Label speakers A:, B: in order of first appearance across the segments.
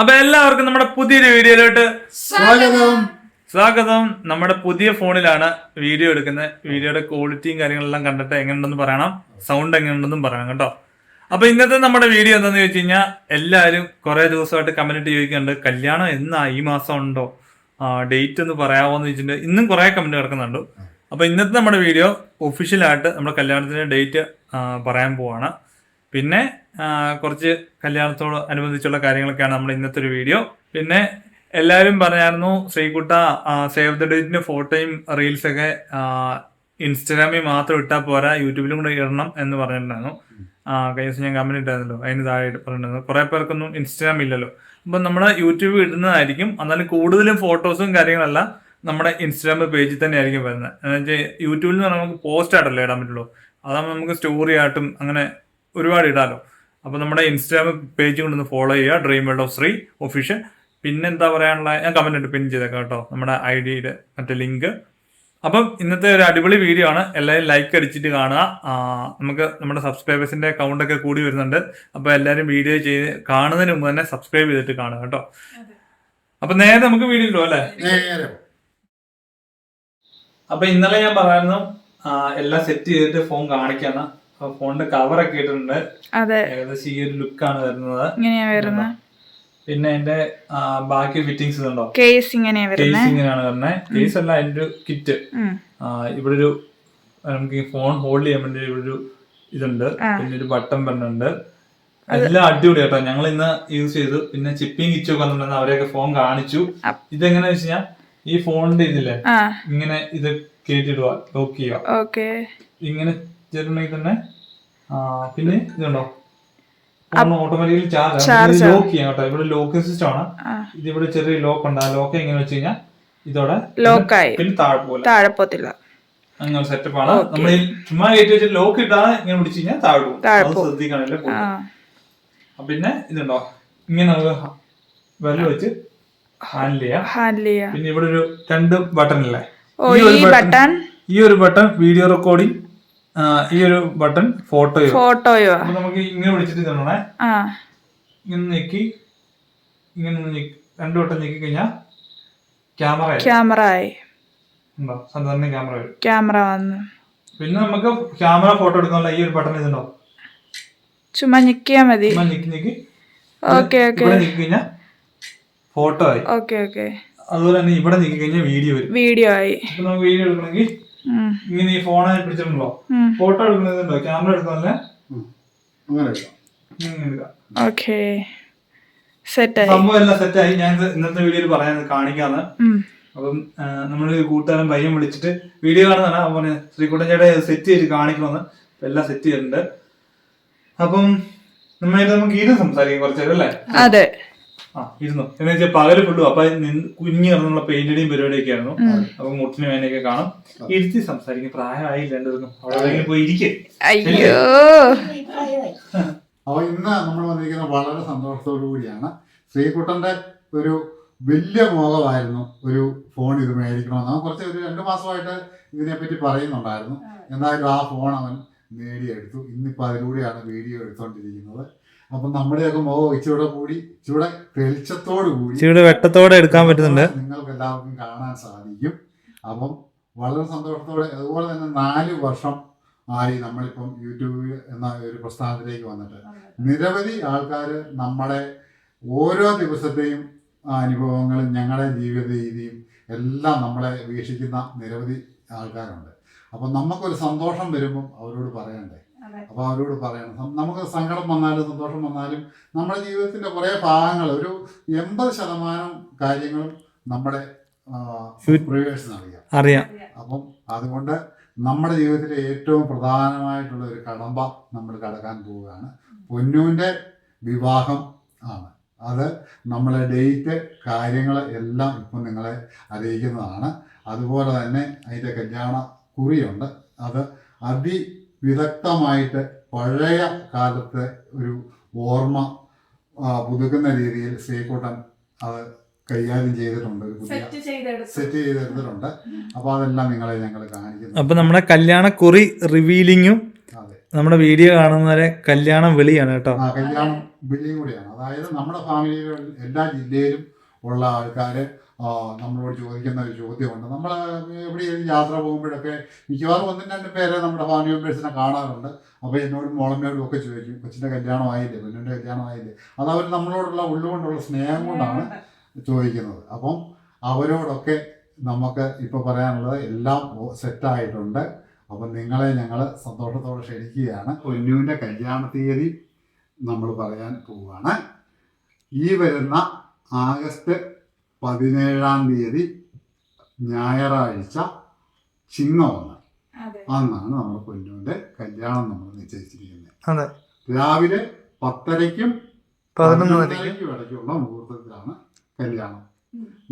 A: അപ്പൊ എല്ലാവർക്കും നമ്മുടെ പുതിയൊരു വീഡിയോയിലോട്ട്
B: സ്വാഗതം.
A: സ്വാഗതം. നമ്മുടെ പുതിയ ഫോണിലാണ് വീഡിയോ എടുക്കുന്നത്. വീഡിയോയുടെ ക്വാളിറ്റിയും കാര്യങ്ങളെല്ലാം കണ്ടിട്ട് എങ്ങനെയുണ്ടെന്ന് പറയണം. സൗണ്ട് എങ്ങനെയുണ്ടെന്നും പറയണം കേട്ടോ. അപ്പൊ ഇന്നത്തെ നമ്മുടെ വീഡിയോ എന്താന്ന് ചോദിച്ചു കഴിഞ്ഞാൽ എല്ലാവരും കുറെ ദിവസമായിട്ട് കമന്റ് ചോദിക്കുന്നുണ്ട് കല്യാണം എന്നാ ഈ മാസം ഉണ്ടോ? ഡേറ്റ് ഒന്ന് പറയാമോ എന്ന് ചോദിച്ചിട്ടുണ്ട് ഇന്നും കുറെ കമന്റ് കിടക്കുന്നുണ്ട്. അപ്പൊ ഇന്നത്തെ നമ്മുടെ വീഡിയോ ഒഫീഷ്യലായിട്ട് നമ്മുടെ കല്യാണത്തിന്റെ ഡേറ്റ് പറയാൻ പോവാണ്. പിന്നെ കുറച്ച് കല്യാണത്തോട് അനുബന്ധിച്ചുള്ള കാര്യങ്ങളൊക്കെയാണ് നമ്മുടെ ഇന്നത്തെ ഒരു വീഡിയോ. പിന്നെ എല്ലാവരും പറഞ്ഞായിരുന്നു ശ്രീകുട്ട സേവ് ദ ഡേറ്റിന്റെ ഫോട്ടോയും റീൽസൊക്കെ ഇൻസ്റ്റാഗ്രാമിൽ മാത്രം ഇട്ടാൽ പോരാ യൂട്യൂബിലും കൂടെ ഇടണം എന്ന് പറഞ്ഞിട്ടുണ്ടായിരുന്നു. കഴിഞ്ഞ ദിവസം ഞാൻ കമന്റ് ഇട്ടായിരുന്നല്ലോ അതിന് താഴെ പറഞ്ഞിട്ടുണ്ടായിരുന്നു. കുറേ പേർക്കൊന്നും ഇൻസ്റ്റാഗ്രാം ഇല്ലല്ലോ. അപ്പം നമ്മുടെ യൂട്യൂബ് ഇടുന്നതായിരിക്കും എന്നാലും കൂടുതലും ഫോട്ടോസും കാര്യങ്ങളല്ല നമ്മുടെ ഇൻസ്റ്റാഗ്രാം പേജിൽ തന്നെ ആയിരിക്കും വരുന്നത്. എന്ന് വെച്ചാൽ യൂട്യൂബിൽ നിന്ന് നമുക്ക് പോസ്റ്റ് ആയിട്ടല്ലേ ഇടാൻ പറ്റുള്ളൂ. അതാകുമ്പോൾ നമുക്ക് സ്റ്റോറി ആയിട്ടും അങ്ങനെ ഒരുപാട് ഇടാലോ. അപ്പോൾ നമ്മുടെ ഇൻസ്റ്റാഗ്രാം പേജ് കൊണ്ടൊന്ന് ഫോളോ ചെയ്യുക. Dream world of Sree official പിന്നെ എന്താ പറയാനുള്ള? ഞാൻ കമന്റ് ഉണ്ട് പിൻ ചെയ്തേക്കാം കേട്ടോ. നമ്മുടെ ഐ ഡിയുടെ മറ്റേ ലിങ്ക് അപ്പം ഇന്നത്തെ ഒരു അടിപൊളി വീഡിയോ ആണ്. എല്ലാവരും ലൈക്ക് അടിച്ചിട്ട് കാണുക. നമുക്ക് നമ്മുടെ സബ്സ്ക്രൈബേഴ്സിന്റെ കൗണ്ട് ഒക്കെ കൂടി വരുന്നുണ്ട്. അപ്പോൾ എല്ലാവരും വീഡിയോ ചെയ്ത് കാണുന്നതിന് മുമ്പ് തന്നെ സബ്സ്ക്രൈബ് ചെയ്തിട്ട് കാണുക കേട്ടോ. അപ്പൊ നേരെ നമുക്ക് വീഡിയോ ഇല്ലോ അല്ലേ?
B: നേരെ.
A: അപ്പൊ ഇന്നലെ ഞാൻ പറയുന്നു എല്ലാം സെറ്റ് ചെയ്തിട്ട് ഫോൺ കാണിക്കാന്ന്. ഫോണിന്റെ കവറൊക്കെ ഇട്ടിട്ടുണ്ട്.
C: അതെ.
A: ഏകദേശം ഈ ഒരു ലുക്കാണ് വരുന്നത്.
C: ഇങ്ങനെയാ വരുന്നത്
A: പിന്നെ അതിന്റെ ബാക്കി ഫിറ്റിംഗ്സ് ഉണ്ടോ
C: കേസ് ഇങ്ങനെയാ
A: കേസ്
C: വരുന്നത്
A: ഇങ്ങനെയാണ് വരുന്നത് കേസ് അല്ല അതിന്റെ ഒരു കിറ്റ് ഇവിടെ ഒരു നമുക്ക് ഫോൺ ഹോൾഡ് ചെയ്യാൻ വേണ്ടി ഇവിടെ ഒരു ഇതുണ്ട്. പിന്നെ ഒരു ബട്ടൺ പറഞ്ഞുണ്ട് എല്ലാം അടിപൊളി കേട്ടോ. ഞങ്ങൾ ഇന്ന് യൂസ് ചെയ്തു പിന്നെ ചിപ്പിങ് കിച്ചൊക്കെ വന്നിട്ടുണ്ടെന്ന് അവരെയൊക്കെ ഫോൺ കാണിച്ചു. ഇതെങ്ങനെ വെച്ച് കഴിഞ്ഞാൽ ഈ ഫോണിന്റെ ഇതില്ലേ? ഇങ്ങനെ ഇത് കേട്ടിടുക ലോക്ക് ചെയ്യുക. ഇങ്ങനെ ചെയ്തിട്ടുണ്ടെങ്കിൽ തന്നെ. പിന്നെ ഇതുണ്ടോ? ഓട്ടോമാറ്റിക്കലി ചാർജ് ലോക്ക് ചെയ്യാം കേട്ടോ. ഇവിടെ ലോക്ക് സിസ്റ്റം ആണ്. ഇത് ഇവിടെ ചെറിയ ലോക്ക് ഉണ്ട്. ആ ലോക്ക് എങ്ങനെ വെച്ച് കഴിഞ്ഞാൽ ഇതോടെ
C: ലോക്കായി
A: പിന്നെ താഴെ പോലെ
C: താഴെ പോത്തില്ല
A: അങ്ങനെ സെറ്റപ്പ് ആണ്. നമ്മൾ ചുമ്മാ കയറ്റി വെച്ച് ലോക്ക് ഇട്ടാണ് ഇങ്ങനെ പിടിച്ചു കഴിഞ്ഞാൽ താഴെ പോകും. ശ്രദ്ധിക്കണല്ലേ പിന്നെ ഇതുണ്ടോ? ഇങ്ങനെ നമുക്ക് വെച്ച് ഹാൻഡിൽ ചെയ്യാം.
C: ഹാൻഡിൽ ചെയ്യാ.
A: പിന്നെ ഇവിടെ ഒരു രണ്ട് ബട്ടൺ
C: അല്ലേ
A: ഈ ഒരു
C: ബട്ടൺ
A: വീഡിയോ റെക്കോർഡിംഗ് ഈ ഒരു ബട്ടൺ
C: ഫോട്ടോയോ
A: ഫോട്ടോയോ നമുക്ക് ഇങ്ങനെ വിളിച്ചിട്ട്
C: തരണേ
A: ഇങ്ങനെ നീക്കി ഇങ്ങനെ രണ്ടു വട്ടം നീക്കി കഴിഞ്ഞാൽ ക്യാമറ
C: ക്യാമറ ആയി.
A: ഉണ്ടോ? സാധാരണ ക്യാമറ വരും.
C: ക്യാമറ വന്നു.
A: പിന്നെ നമുക്ക് ക്യാമറ ഫോട്ടോ എടുക്കാനുള്ള ഈ ഒരു ബട്ടൺ ഇതുണ്ടോ?
C: ചുമ്മാ ഞെക്കിയാ മതി.
A: ഞെക്കി ഞെക്കി.
C: ഓക്കെ ഓക്കെ
A: ഞെക്കി കഴിഞ്ഞാൽ ഫോട്ടോ ആയി.
C: ഓക്കെ ഓക്കെ
A: അതുപോലെ തന്നെ ഇവിടെ ഞെക്കി കഴിഞ്ഞാൽ വീഡിയോ വരും.
C: വീഡിയോ ആയി.
A: നമുക്ക് വീഡിയോ എടുക്കണമെങ്കിൽ ഇങ്ങനെ ഈ ഫോണെ പിടിച്ചിട്ടുണ്ടോ. ഫോട്ടോ എടുക്കുന്നതുണ്ടോ? ക്യാമറ എടുക്കുന്നതല്ലേ
B: അങ്ങനെ എടുക്കാം.
C: ഓക്കെ
A: സംഭവം എല്ലാം സെറ്റായി ഞാൻ ഇന്നത്തെ വീഡിയോയിൽ പറയാൻ കാണിക്കാന്ന്. അപ്പം നമ്മൾ കൂട്ടുകാരൻ പയ്യൻ വിളിച്ചിട്ട് വീഡിയോ കാണുന്നതാണ്. അവൻ പറഞ്ഞു ശ്രീകുട്ടൻ ചേട്ടാ സെറ്റ് ചെയ്ത് കാണിക്കണമെന്ന്. എല്ലാം സെറ്റ് ചെയ്തിട്ടുണ്ട്. അപ്പം നമ്മളിത് നമുക്ക് ഇത് സംസാരിക്കാം കുറച്ചേരം അല്ലേ?
C: അതെ.
A: ഇരുന്നു. എന്ന് വെച്ചാൽ പകൽ ഫുള്ളും അപ്പൊ കുഞ്ഞു കിടന്നുള്ള പെയിന്റടിയും പരിപാടിയൊക്കെ ആയിരുന്നു അപ്പൊ മുട്ടിന് വേനയൊക്കെ കാണും. ഇരുത്തി സംസാരിക്കും. പ്രായമായില്ല രണ്ടുപേർക്കും അവിടെ പോയി ഇരിക്കും.
C: അയ്യോ.
B: അപ്പോൾ ഇന്ന് നമ്മൾ വന്നിരിക്കുന്നത് വളരെ സന്തോഷത്തോടു കൂടിയാണ്. ശ്രീകുട്ടന്റെ ഒരു വലിയ മോഹമായിരുന്നു ഒരു ഫോൺ ഇത് മേടിക്കണമെന്ന് അവൻ കുറച്ച് ഒരു രണ്ട് മാസമായിട്ട് ഇതിനെപ്പറ്റി പറയുന്നുണ്ടായിരുന്നു. എന്തായാലും ആ ഫോൺ അവൻ നേടിയെടുത്തു. ഇന്നിപ്പോൾ അതിലൂടെയാണ് വീഡിയോ എടുത്തുകൊണ്ടിരിക്കുന്നത് അപ്പം നമ്മുടെയൊക്കെ മുഖം ഇച്ചിരൂടെ കൂടി ഇച്ചിരൂടെ വെളിച്ചത്തോടു കൂടി
A: ഇച്ചിരി വെട്ടത്തോടെ എടുക്കാൻ പറ്റുന്നുണ്ട്.
B: നിങ്ങൾക്ക് എല്ലാവർക്കും കാണാൻ സാധിക്കും. അപ്പം വളരെ സന്തോഷത്തോടെ അതുപോലെ തന്നെ നാല് വർഷം ആയി നമ്മളിപ്പം യൂട്യൂബ് എന്ന ഒരു പ്രസ്ഥാനത്തിലേക്ക് വന്നിട്ട്. നിരവധി ആൾക്കാർ നമ്മളെ ഓരോ ദിവസത്തെയും അനുഭവങ്ങളും ഞങ്ങളുടെ ജീവിത രീതിയും എല്ലാം നമ്മളെ വീക്ഷിക്കുന്ന നിരവധി ആൾക്കാരുണ്ട്. അപ്പം നമുക്കൊരു സന്തോഷം വരുമ്പം അവരോട് പറയണ്ടേ? അപ്പോൾ അവരോട് പറയണം. നമുക്ക് സങ്കടം വന്നാലും സന്തോഷം വന്നാലും നമ്മുടെ ജീവിതത്തിന്റെ കുറേ ഭാഗങ്ങൾ ഒരു എൺപത് ശതമാനം കാര്യങ്ങളും നമ്മുടെ അറിയാം.
A: അറിയാം.
B: അപ്പം അതുകൊണ്ട് നമ്മുടെ ജീവിതത്തിലെ ഏറ്റവും പ്രധാനമായിട്ടുള്ള ഒരു കടമ്പ നമ്മൾ കടക്കാൻ പോവുകയാണ്. പൊന്നുവിന്റെ വിവാഹം ആണ്. അത് നമ്മളെ ഡേറ്റ് കാര്യങ്ങൾ എല്ലാം ഇപ്പം നിങ്ങളെ അറിയിക്കുന്നതാണ്. അതുപോലെ തന്നെ അതിന്റെ കല്യാണ കുറിയുണ്ട്. അത് അതിവിദഗ്ധമായിട്ട് പഴയ കാലത്തെ ഒരു ഓർമ്മ പുതുക്കുന്ന രീതിയിൽ ശ്രീകുട്ടൻ അത് കൈകാര്യം ചെയ്തിട്ടുണ്ട് സെറ്റ് ചെയ്തെടുത്തിട്ടുണ്ട്. അപ്പോൾ അതെല്ലാം നിങ്ങളെ ഞങ്ങൾ കാണിക്കുന്നു.
A: അപ്പൊ നമ്മുടെ കല്യാണ കുറി റിവീലിങ്ങും
B: അതെ.
A: നമ്മുടെ വീഡിയോ കാണുന്നവരെ കല്യാണം വിളിയാണ് കേട്ടോ.
B: കല്യാണം വിളിയും കൂടിയാണ്. അതായത് നമ്മുടെ ഫാമിലിയിൽ എല്ലാ ജില്ലയിലും ഉള്ള ആൾക്കാർ നമ്മളോട് ചോദിക്കുന്ന ഒരു ചോദ്യമുണ്ട്. നമ്മൾ എവിടെയെങ്കിലും യാത്ര പോകുമ്പോഴൊക്കെ മിക്കവാറും ഒന്നും രണ്ടും പേരെ നമ്മുടെ ഫാമിലി മെമ്പേഴ്സിനെ കാണാറുണ്ട്. അപ്പോൾ എന്നോടും മോളമ്മയോടും ഒക്കെ ചോദിക്കും കൊച്ചിന്റെ കല്യാണമായില്ലേ പെണ്ണിന്റെ കല്യാണം ആയില്ലേ? അത് അവർ നമ്മളോടുള്ള ഉള്ളുകൊണ്ടുള്ള സ്നേഹം കൊണ്ടാണ് ചോദിക്കുന്നത്. അപ്പം അവരോടൊക്കെ നമുക്ക് ഇപ്പോൾ പറയാനുള്ളത് എല്ലാം സെറ്റായിട്ടുണ്ട് അപ്പം നിങ്ങളെ ഞങ്ങൾ സന്തോഷത്തോടെ ക്ഷണിക്കുകയാണ്. പൊന്നുവിന്റെ കല്യാണ തീയതി നമ്മൾ പറയാൻ പോവുകയാണ് ഈ വരുന്ന ആഗസ്റ്റ് പതിനേഴാം തീയതി ഞായറാഴ്ച ചിങ്ങമാണ് അന്നാണ് നമ്മുടെ പൊന്നുവിന്റെ കല്യാണം നമ്മൾ നിശ്ചയിച്ചിരിക്കുന്നത്.
A: അതെ.
B: രാവിലെ പത്തരയ്ക്കും
A: പതിനൊന്ന്
B: പതിനൊന്നരയ്ക്കും ഇടയ്ക്കുള്ള മുഹൂർത്തത്തിലാണ് കല്യാണം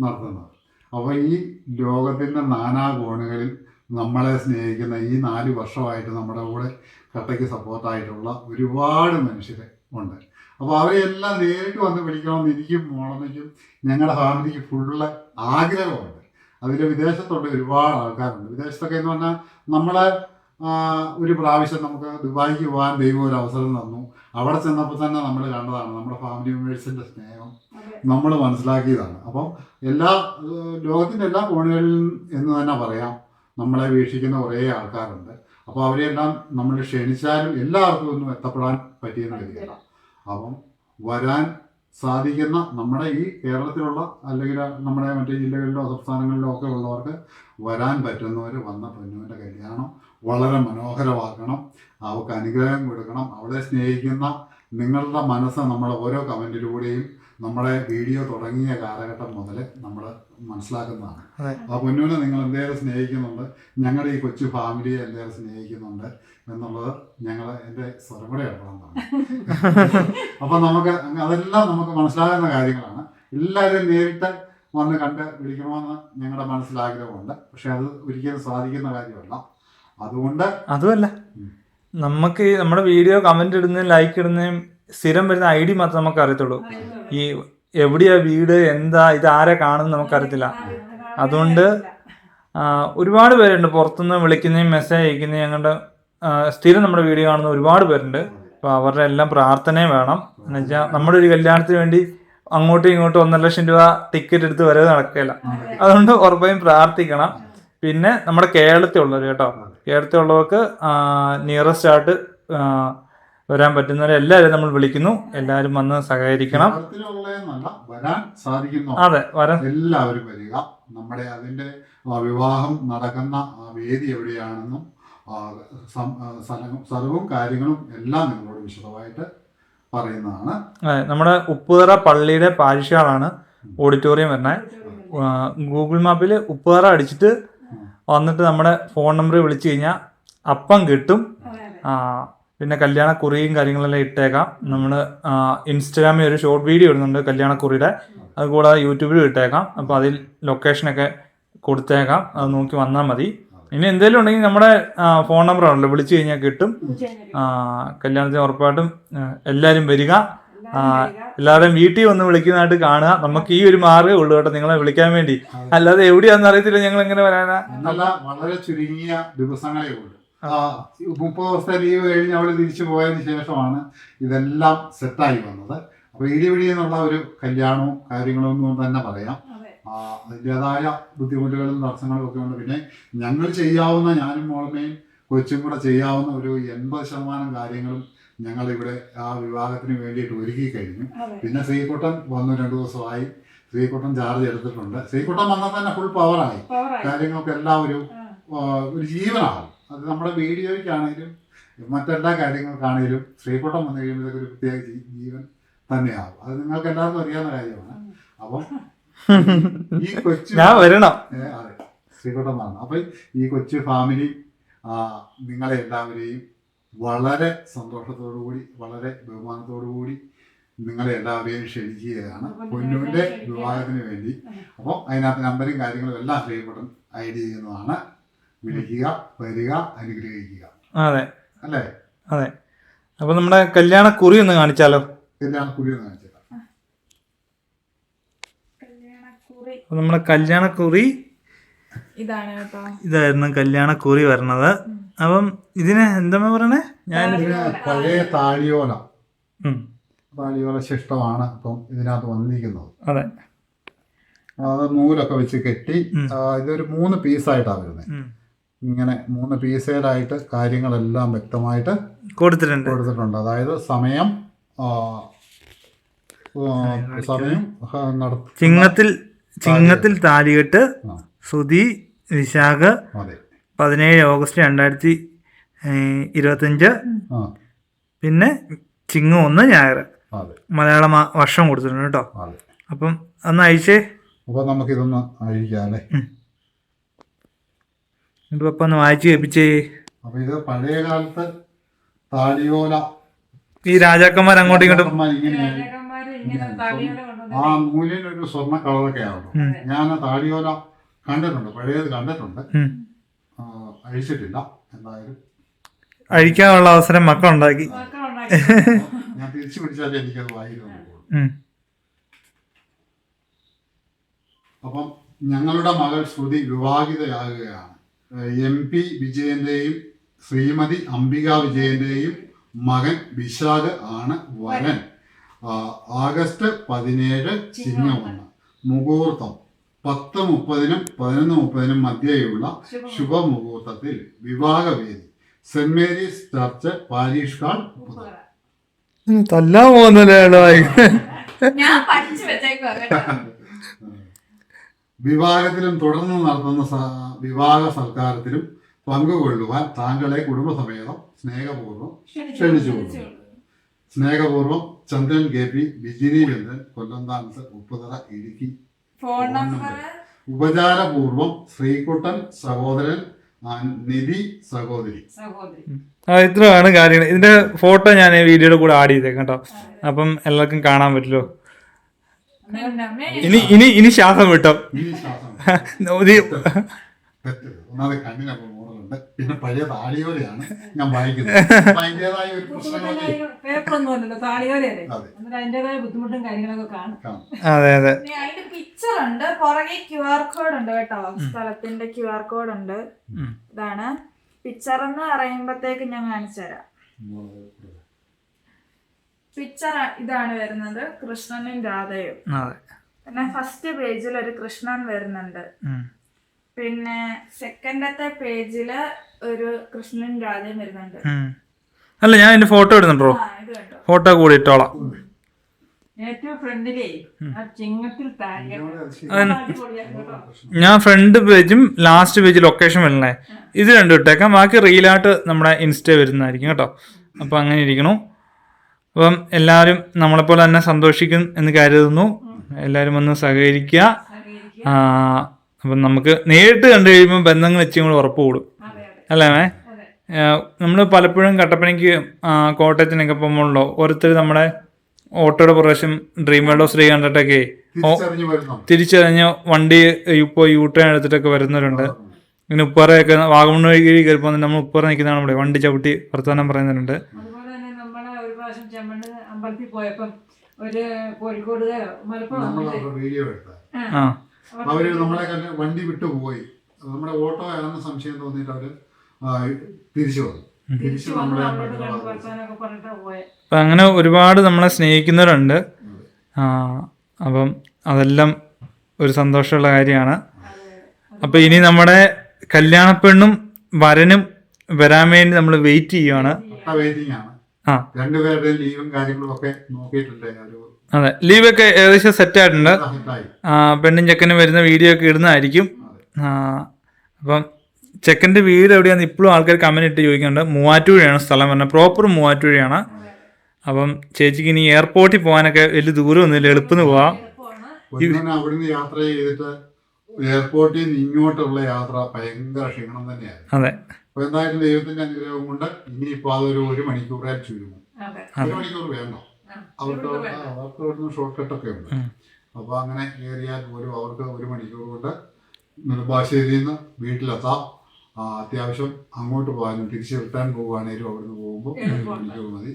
B: നടത്തുന്നത്. അപ്പോൾ ഈ ലോകത്തിന്റെ നാനാ കോണുകളിൽ നമ്മളെ സ്നേഹിക്കുന്ന ഈ നാല് വർഷമായിട്ട് നമ്മുടെ കൂടെ കട്ടയ്ക്ക് സപ്പോർട്ടായിട്ടുള്ള ഒരുപാട് മനുഷ്യരെ ഉണ്ട്. അപ്പോൾ അവരെല്ലാം നേരിട്ട് വന്ന് വിളിക്കണമെന്ന് എനിക്കും മോളമ്മയ്ക്കും ഞങ്ങളുടെ ഫാമിലിക്ക് ഫുള്ള് ആഗ്രഹമുണ്ട്. അതിൽ വിദേശത്തുള്ള ഒരുപാട് ആൾക്കാരുണ്ട്. വിദേശത്തൊക്കെ എന്ന് പറഞ്ഞാൽ നമ്മളെ ഒരു പ്രാവശ്യം നമുക്ക് ദുബായിക്ക് പോകാൻ ദൈവം ഒരു അവസരം തന്നു. അവിടെ ചെന്നപ്പോൾ തന്നെ നമ്മൾ കണ്ടതാണ് നമ്മുടെ ഫാമിലി മെമ്പേഴ്സിന്റെ സ്നേഹം നമ്മൾ മനസ്സിലാക്കിയതാണ്. അപ്പം എല്ലാ ലോകത്തിന്റെ എല്ലാ കോണുകളിൽ എന്ന് തന്നെ പറയാം നമ്മളെ വീക്ഷിക്കുന്ന കുറേ ആൾക്കാരുണ്ട്. അപ്പോൾ അവരെയെല്ലാം നമ്മൾ ക്ഷണിച്ചാലും എല്ലാവർക്കും ഒന്നും എത്തപ്പെടാൻ പറ്റിയെന്ന് വരികയില്ല അപ്പം വരാൻ സാധിക്കുന്ന നമ്മുടെ ഈ കേരളത്തിലുള്ള അല്ലെങ്കിൽ നമ്മുടെ മറ്റു ജില്ലകളിലോ സംസ്ഥാനങ്ങളിലോ ഒക്കെ ഉള്ളവർക്ക് വരാൻ പറ്റുന്നവർ വന്ന പൊന്നുവിന്റെ കല്യാണം വളരെ മനോഹരമാക്കണം. അവർക്ക് അനുഗ്രഹം കൊടുക്കണം. അവളെ സ്നേഹിക്കുന്ന നിങ്ങളുടെ മനസ്സ് നമ്മൾ ഓരോ കമന്റിലൂടെയും നമ്മുടെ വീഡിയോ തുടങ്ങിയ കാലഘട്ടം മുതൽ നമ്മൾ മനസ്സിലാക്കുന്നതാണ്. ആ പൊന്നുവിനെ നിങ്ങൾ എന്തേലും സ്നേഹിക്കുന്നുണ്ട്. ഞങ്ങളുടെ ഈ കൊച്ചു ഫാമിലിയെ എന്തേലും സ്നേഹിക്കുന്നുണ്ട്. എന്നുള്ളത് ഞങ്ങൾ എന്റെ കൂടെ ഇടപെടുന്നതാണ് അപ്പം നമുക്ക് അതെല്ലാം നമുക്ക് മനസ്സിലാകുന്ന കാര്യങ്ങളാണ്. എല്ലാവരും നേരിട്ട് വന്ന് കണ്ട് വിളിക്കണമെന്ന് ഞങ്ങളുടെ മനസ്സിലാഗ്രഹമുണ്ട് പക്ഷെ അത് ഒരിക്കലും സാധിക്കുന്ന കാര്യമല്ല. അതുകൊണ്ട്
A: അതുമല്ല. നമുക്ക് നമ്മുടെ വീഡിയോ കമന്റ് ഇടുന്നതും ലൈക്ക് ഇടുന്നതും സ്ഥിരം വരുന്ന ഐ ഡി മാത്രമേ നമുക്ക് അറിയത്തുള്ളൂ. ഈ എവിടെയാ വീട് എന്താ ഇത് ആരെ കാണുന്നു നമുക്കറിയത്തില്ല അതുകൊണ്ട് ഒരുപാട് പേരുണ്ട് പുറത്തുനിന്ന് വിളിക്കുന്നതും മെസ്സേജ് അയക്കുന്നതും ഞങ്ങളുടെ സ്ഥിരം നമ്മുടെ വീഡിയോ കാണുന്ന ഒരുപാട് പേരുണ്ട്. അപ്പോൾ അവരുടെ എല്ലാം പ്രാർത്ഥനയും വേണം. എന്ന് വെച്ചാൽ നമ്മുടെ ഒരു കല്യാണത്തിന് വേണ്ടി അങ്ങോട്ടും ഇങ്ങോട്ടും ഒന്നര ലക്ഷം രൂപ ടിക്കറ്റ് എടുത്ത് വരവ് നടക്കില്ല അതുകൊണ്ട് ഉറപ്പായും പ്രാർത്ഥിക്കണം. പിന്നെ നമ്മുടെ കേരളത്തിലുള്ളവർ കേട്ടോ. കേരളത്തിലുള്ളവർക്ക് നിയറസ്റ്റ് ആയിട്ട് വരാൻ പറ്റുന്നവരെ എല്ലാവരും നമ്മൾ വിളിക്കുന്നു. എല്ലാവരും വന്ന് സഹകരിക്കണം.
B: വരാൻ സാധിക്കുന്നു.
A: അതെ വരാൻ
B: എല്ലാവരും വരിക. നമ്മുടെ അതിന്റെ വിവാഹം നടക്കുന്ന ആ വേദി എവിടെയാണെന്നും സ്ഥലവും കാര്യങ്ങളും എല്ലാം നിങ്ങളോട് വിശദമായിട്ട് പറയുന്നതാണ്.
A: അതെ നമ്മുടെ ഉപ്പുതറ പള്ളിയുടെ പാരിഷാളാണ് ഓഡിറ്റോറിയം വരുന്നത്. ഗൂഗിൾ മാപ്പിൽ ഉപ്പുതറ അടിച്ചിട്ട് വന്നിട്ട് നമ്മുടെ ഫോൺ നമ്പർ വിളിച്ചു കഴിഞ്ഞാൽ അപ്പം കിട്ടും. ആ, പിന്നെ കല്യാണ കുറിയും കാര്യങ്ങളെല്ലാം ഇട്ടേക്കാം. നമ്മൾ ഇൻസ്റ്റാഗ്രാമിൽ ഒരു ഷോർട്ട് വീഡിയോ ഇടുന്നുണ്ട് കല്യാണക്കുറിയുടെ. അതുകൂടാതെ യൂട്യൂബിലും ഇട്ടേക്കാം. അപ്പോൾ അതിൽ ലൊക്കേഷനൊക്കെ കൊടുത്തേക്കാം. അത് നോക്കി വന്നാൽ മതി. ഇനി എന്തെങ്കിലും ഉണ്ടെങ്കിൽ നമ്മുടെ ഫോൺ നമ്പർ ആണല്ലോ. വിളിച്ചു കഴിഞ്ഞാൽ കിട്ടും. ആ, കല്യാണത്തിന് ഉറപ്പായിട്ടും എല്ലാവരും വരിക. എല്ലാവരുടെയും വീട്ടിൽ വന്ന് വിളിക്കുന്നതായിട്ട് കാണുക. നമുക്ക് ഈ ഒരു മാർഗമേ ഉള്ളൂ കേട്ടോ നിങ്ങളെ വിളിക്കാൻ വേണ്ടി. അല്ലാതെ എവിടെയാണെന്ന് അറിയത്തില്ല ഞങ്ങൾ എങ്ങനെ വരാനാ.
B: വളരെ ചുരുങ്ങിയ ദിവസങ്ങളേ ഉള്ളൂ. ആ, മുപ്പത് ദിവസത്തെ ലീവ് കഴിഞ്ഞ് അവൾ തിരിച്ചു പോയതിന് ശേഷമാണ് ഇതെല്ലാം സെറ്റായി വന്നത്. അപ്പോൾ ഇടി പിടി എന്നുള്ള ഒരു കല്യാണവും കാര്യങ്ങളും ഒന്നും തന്നെ പറയാം. അതിന്റെതായ ബുദ്ധിമുട്ടുകളും തടസ്സങ്ങളും ഒക്കെ ഉണ്ട്. പിന്നെ ഞങ്ങൾ ചെയ്യാവുന്ന ഞാനും മോളമ്മയും കൊച്ചും കൂടെ ചെയ്യാവുന്ന ഒരു എൺപത് ശതമാനം കാര്യങ്ങളും ഞങ്ങൾ ഇവിടെ ആ വിവാഹത്തിന് വേണ്ടിയിട്ട് ഒരുക്കി കഴിഞ്ഞു. പിന്നെ ശ്രീകുട്ടൻ വന്നു രണ്ടു ദിവസമായി. ശ്രീകുട്ടൻ ചാർജ് എടുത്തിട്ടുണ്ട്. ശ്രീകുട്ടൻ വന്നാൽ തന്നെ ഫുൾ പവറായി കാര്യങ്ങൾക്ക് എല്ലാം ഒരു ഒരു ജീവനാണ് അത് നമ്മുടെ വീഡിയോയ്ക്കാണെങ്കിലും മറ്റെല്ലാ കാര്യങ്ങൾക്കാണെങ്കിലും ശ്രീകുട്ടം വന്നു കഴിയുമ്പോൾ ഇതൊക്കെ ഒരു പ്രത്യേക ജീവൻ തന്നെയാകും അത് നിങ്ങൾക്ക് എല്ലാവർക്കും അറിയാവുന്ന കാര്യമാണ്. അപ്പം ഈ കൊച്ചു
A: ഞാൻ വരണം.
B: ശ്രീകുട്ടം പറഞ്ഞു അപ്പൊ ഈ കൊച്ചു ഫാമിലി ആ, നിങ്ങളെ എല്ലാവരെയും വളരെ സന്തോഷത്തോടു കൂടി വളരെ ബഹുമാനത്തോടു കൂടി നിങ്ങളെ എല്ലാവരെയും ക്ഷണിക്കുകയാണ് പൊന്നുവിന്റെ വിവാഹത്തിന് വേണ്ടി. അപ്പം അതിനകത്ത് നമ്പരും കാര്യങ്ങളും എല്ലാം ശ്രീകുട്ടൻ ഐ ഡി ചെയ്യുന്നതാണ്. വിളിക്കുക വരിക അനുഗ്രഹിക്കുക.
A: അതെ.
B: അല്ലേ?
A: അതെ. അപ്പൊ നമ്മുടെ കല്യാണ കുറി ഒന്ന് കാണിച്ചാലോ?
B: കല്യാണ ഒന്ന് എന്ന് കാണിച്ചേക്കാം
A: അപ്പൊ നമ്മുടെ കല്യാണക്കുറി
C: ഇതാണ് കേട്ടോ.
A: ഇതായിരുന്നു കല്യാണക്കുറി വരണത്. അപ്പം ഇതിന് എന്താ പറയണേ? ഞാൻ
B: പഴയ താളിയോല താളിയോല ശിഷ്ടമാണ് ഇപ്പം ഇതിനകത്ത് വന്നിരിക്കുന്നത്.
A: അതെ.
B: അത് നൂലൊക്കെ വെച്ച് കെട്ടി ഇതൊരു മൂന്ന് പീസായിട്ടാണ് വരുന്നത്. ഇങ്ങനെ മൂന്ന് പീസേലായിട്ട് കാര്യങ്ങളെല്ലാം വ്യക്തമായിട്ട്
A: കൊടുത്തിട്ടുണ്ട്.
B: കൊടുത്തിട്ടുണ്ട്. അതായത് സമയം സമയം നടത്തി
A: ചിങ്ങത്തിൽ ചിങ്ങത്തിൽ താലികെട്ട് ശ്രുതി വിശാഖ പതിനേഴ് ഓഗസ്റ്റ് രണ്ടായിരത്തി ഇരുപത്തഞ്ച് പിന്നെ ചിങ്ങം ഒന്ന് ഞായർ. മലയാള വർഷം കൊടുത്തിട്ടുണ്ട് കേട്ടോ. അപ്പം അന്ന് അയച്ചേ
B: അപ്പൊ നമുക്കിതൊന്ന് ഇതൊന്ന് അല്ലേ?
A: എന്നിട്ട് പപ്പ ഒന്ന് വായിച്ചു കേൾപ്പിച്ചേ.
B: അപ്പോൾ ഇത് പഴയ കാലത്ത്
A: ഈ രാജാക്കന്മാർ അങ്ങോട്ടും ഇങ്ങോട്ടും
B: ആ നൂലിനൊരു സ്വർണ കളറൊക്കെ ആണല്ലോ. ഞാൻ താടിയോല കണ്ടിട്ടുണ്ട് പഴയത് കണ്ടിട്ടുണ്ട്. ആ, അഴിച്ചിട്ടില്ല എന്തായാലും.
A: അഴിക്കാനുള്ള അവസരം മക്കളുണ്ടാക്കി.
B: ഞാൻ തിരിച്ചു പിടിച്ചാലേ എനിക്കത്
A: വായിക്കുന്നു
B: അപ്പം ഞങ്ങളുടെ മകൾ ശ്രുതി വിവാഹിതയാകുകയാണ്. എം പി വിജയന്റെയും ശ്രീമതി അംബിക വിജയന്റെയും മകൻ വിശാഖ് ആണ് വരൻ. ആഗസ്റ്റ് പതിനേഴ് ചിഹ്നമാണ് മുഹൂർത്തം. പത്ത് മുപ്പതിനും പതിനൊന്ന് മുപ്പതിനും മധ്യേയുള്ള ശുഭമുഹൂർത്തത്തിൽ വിവാഹവേദി. Saint Mary's church parish hall.
A: തല്ലാൻ പോകുന്നല്ലേ.
B: വിവാഹത്തിലും തുടർന്ന് നടത്തുന്ന സ- വിവാഹ സൽക്കാരത്തിലും പങ്കുകൊള്ളുവാൻ താങ്കളെ കുടുംബസമേതം സ്നേഹപൂർവം ക്ഷണിച്ചു സ്നേഹപൂർവം Chandran K P Bijini Chandran Kollanthanath Upputhara Idukki
C: phone number?
B: ഉപചാരപൂർവം Sreekuttan സഹോദരൻ നിധി സഹോദരി.
C: സഹോദരി.
A: ആ ഇത്രയാണ് കാര്യങ്ങൾ. ഇതിന്റെ ഫോട്ടോ ഞാൻ ഈ വീഡിയോയുടെ കൂടെ ആഡ് ചെയ്തേക്കാം കേട്ടോ. അപ്പം എല്ലാവർക്കും കാണാൻ പറ്റുമല്ലോ
C: അമ്മേ,
A: ഇനി ഇനി ഇനി ശ്വാസം വിട്ടോ?
B: ഇനി ശ്വാസം
A: ഒരു
B: തെറ്റ് ഒന്നാമത് കണ്ണിനൊക്കെ മോഡലുണ്ട് പിന്നെ പഴയ താളിയോലയാണ് ഞാൻ വായിക്കുന്നത്. അപ്പൊ അതിന്റേതായ ഒരു പ്രശ്നങ്ങളൊക്കെ
C: പേപ്പറൊന്നും അല്ലല്ലോ താളിയോലയല്ലേ?
B: അതെ.
C: എന്നിട്ട് അതിന്റേതായ ബുദ്ധിമുട്ടും കാര്യങ്ങളൊക്കെ കാണും.
B: കാണും.
A: അതെ അതെ.
D: പിന്നെ അതിന്റെ പിക്ചർ ഉണ്ട്. പുറകെ ക്യു ആർ കോഡ് ഉണ്ട് കേട്ടോ. സ്ഥലത്തിന്റെ ക്യു ആർ കോഡ് ഉണ്ട്.
A: ഉം.
D: ഇതാണ്. പിക്ചർ എന്ന് പറയുമ്പോഴത്തേക്ക് ഞാൻ കാണിച്ചു തരാം. പിക്ചർ ഇതാണ് വരുന്നത്. കൃഷ്ണനും രാധയും.
A: അതെ.
D: പിന്നെ ഫസ്റ്റ് പേജിൽ ഒരു കൃഷ്ണൻ വരുന്നുണ്ട്.
A: ഉം.
D: പിന്നെ സെക്കൻഡത്തെ പേജിൽ ഒരു കൃഷ്ണൻ രാധയും വരുന്നുണ്ട്.
A: അല്ല ഞാൻ എന്റെ ഫോട്ടോ ഇടുന്നുണ്ടോ
D: ആ ഇത്
A: ഫോട്ടോ കൂടി ഇട്ടോളാം.
C: ഏറ്റവും ഫ്രണ്ടിലേ ആ ചിങ്ങത്തിൽ.
A: ഞാൻ ഫ്രണ്ട് പേജും ലാസ്റ്റ് പേജ് ലൊക്കേഷൻ വരണേ. ഇത് രണ്ടും ഇട്ടേക്കാം. ബാക്കി റീലായിട്ട് നമ്മുടെ ഇൻസ്റ്റ വരുന്നതായിരിക്കും കേട്ടോ. അപ്പം അങ്ങനെ ഇരിക്കണു. അപ്പം എല്ലാവരും നമ്മളെപ്പോലെ തന്നെ സന്തോഷിക്കും എന്ന് കരുതുന്നു. എല്ലാവരും ഒന്ന് സഹകരിക്കുക. അപ്പം നമുക്ക് നേരിട്ട് കണ്ടു കഴിയുമ്പോൾ ബന്ധങ്ങൾ ഇച്ചിരി കൂടെ ഉറപ്പ് കൂടും. അല്ലേ മേ? നമ്മൾ പലപ്പോഴും കട്ടപ്പനയ്ക്ക് കോട്ടയത്തിനൊക്കെ പോകുമ്പോഴുണ്ടോ? ഓരോരുത്തർ നമ്മുടെ ഓട്ടോയുടെ പ്രാവശ്യം ഡ്രീം വേൾഡ് ഓഫ് ശ്രീ കണ്ടിട്ടൊക്കെ
B: തിരിച്ചറിഞ്ഞു
A: തിരിച്ചറിഞ്ഞ് വണ്ടി ഇപ്പോൾ യൂ ടേൺ എടുത്തിട്ടൊക്കെ വരുന്നവരുണ്ട്. പിന്നെ ഉപ്പറയൊക്കെ വാഗമൺ വഴി കയറിപ്പോൾ നമ്മൾ ഉപ്പറ നിൽക്കുന്നതാണ് ഇവിടെ. വണ്ടി ചവിട്ടി വർത്തമാനം പറയുന്നുണ്ട്
C: അതുപോലെ തന്നെ നമ്മളെ ഒരു പ്രാവശ്യം അമ്പലത്തിൽ പോയപ്പം ഒരു മലപ്പുറം
A: ആ.
B: അവർ നമ്മളെ കണ്ട് വണ്ടി വിട്ടു പോയി. നമ്മുടെ ഓട്ടോ ആണെന്ന് സംശയം തോന്നിയിട്ട് അവർ തിരിച്ചു വന്നു. തിരിച്ചു നമ്മളെ
C: നമ്മളോട് വർത്താനൊക്കെ പറഞ്ഞിട്ടാ പോയെ.
A: അപ്പം അങ്ങനെ ഒരുപാട് നമ്മളെ സ്നേഹിക്കുന്നവരുണ്ട്. ആ അപ്പം അതെല്ലാം ഒരു സന്തോഷമുള്ള കാര്യമാണ്. അപ്പം ഇനി നമ്മുടെ കല്യാണപ്പെണ്ണും വരനും വരാൻ വേണ്ടി നമ്മൾ വെയിറ്റ് ചെയ്യുവാണ്.
B: വെയിറ്റിംഗ് ആണ്.
A: ആ.
B: രണ്ടുപേരുടെ ലീവും കാര്യങ്ങളും ഒക്കെ നോക്കിയിട്ടുണ്ട്.
A: അതെ. ലീവൊക്കെ ഏകദേശം സെറ്റ് ആയിട്ടുണ്ട്. പെണ്ണും ചെക്കനും വരുന്ന വീഡിയോ ഒക്കെ ഇടുന്നതായിരിക്കും. അപ്പം ചെക്കന്റെ വീട് എവിടെയാണെന്ന് ഇപ്പോഴും ആൾക്കാർ കമന്റ് ഇട്ട് ചോദിക്കുന്നുണ്ട്. മൂവാറ്റുപുഴയാണ് സ്ഥലം പറഞ്ഞത്. പ്രോപ്പർ മൂവാറ്റുപുഴയാണ്. അപ്പം ചേച്ചിക്ക് ഇനി എയർപോർട്ടിൽ പോകാനൊക്കെ വലിയ ദൂരമൊന്നുമില്ല എളുപ്പത്തിന് പോവാം.
B: അവിടുന്ന് യാത്ര ചെയ്തിട്ട് എയർപോർട്ടിൽ നിന്ന് ഇങ്ങോട്ടുള്ള യാത്ര ഭയങ്കര ക്ഷീണം തന്നെയാണ്
A: അതെ.
B: അപ്പൊ എന്തായാലും ദൈവത്തിന്റെ അനുഗ്രഹം കൊണ്ട് ഇനിയിപ്പോ അതൊരു ഒരു മണിക്കൂറായി ചുരുങ്ങും.
C: അതെ.
B: ഒരു മണിക്കൂർ വേണ്ട. അവർക്ക് അവർക്ക് ഇവിടുന്ന് ഷോർട്ട് കട്ട് ഒക്കെ ഉണ്ട്. അപ്പോൾ അങ്ങനെ കയറിയാൽ പോലും അവർക്ക് ഒരു മണിക്കൂർ കൊണ്ട് നെടുമ്പാശ്ശേരിയിൽ നിന്ന് വീട്ടിലെത്താം അത്യാവശ്യം അങ്ങോട്ട് പോകാനും തിരിച്ചു റിട്ടേൺ പോവുകയാണെങ്കിലും അവിടുന്ന് പോകുമ്പോൾ ഒരു മണിക്കൂർ മതി.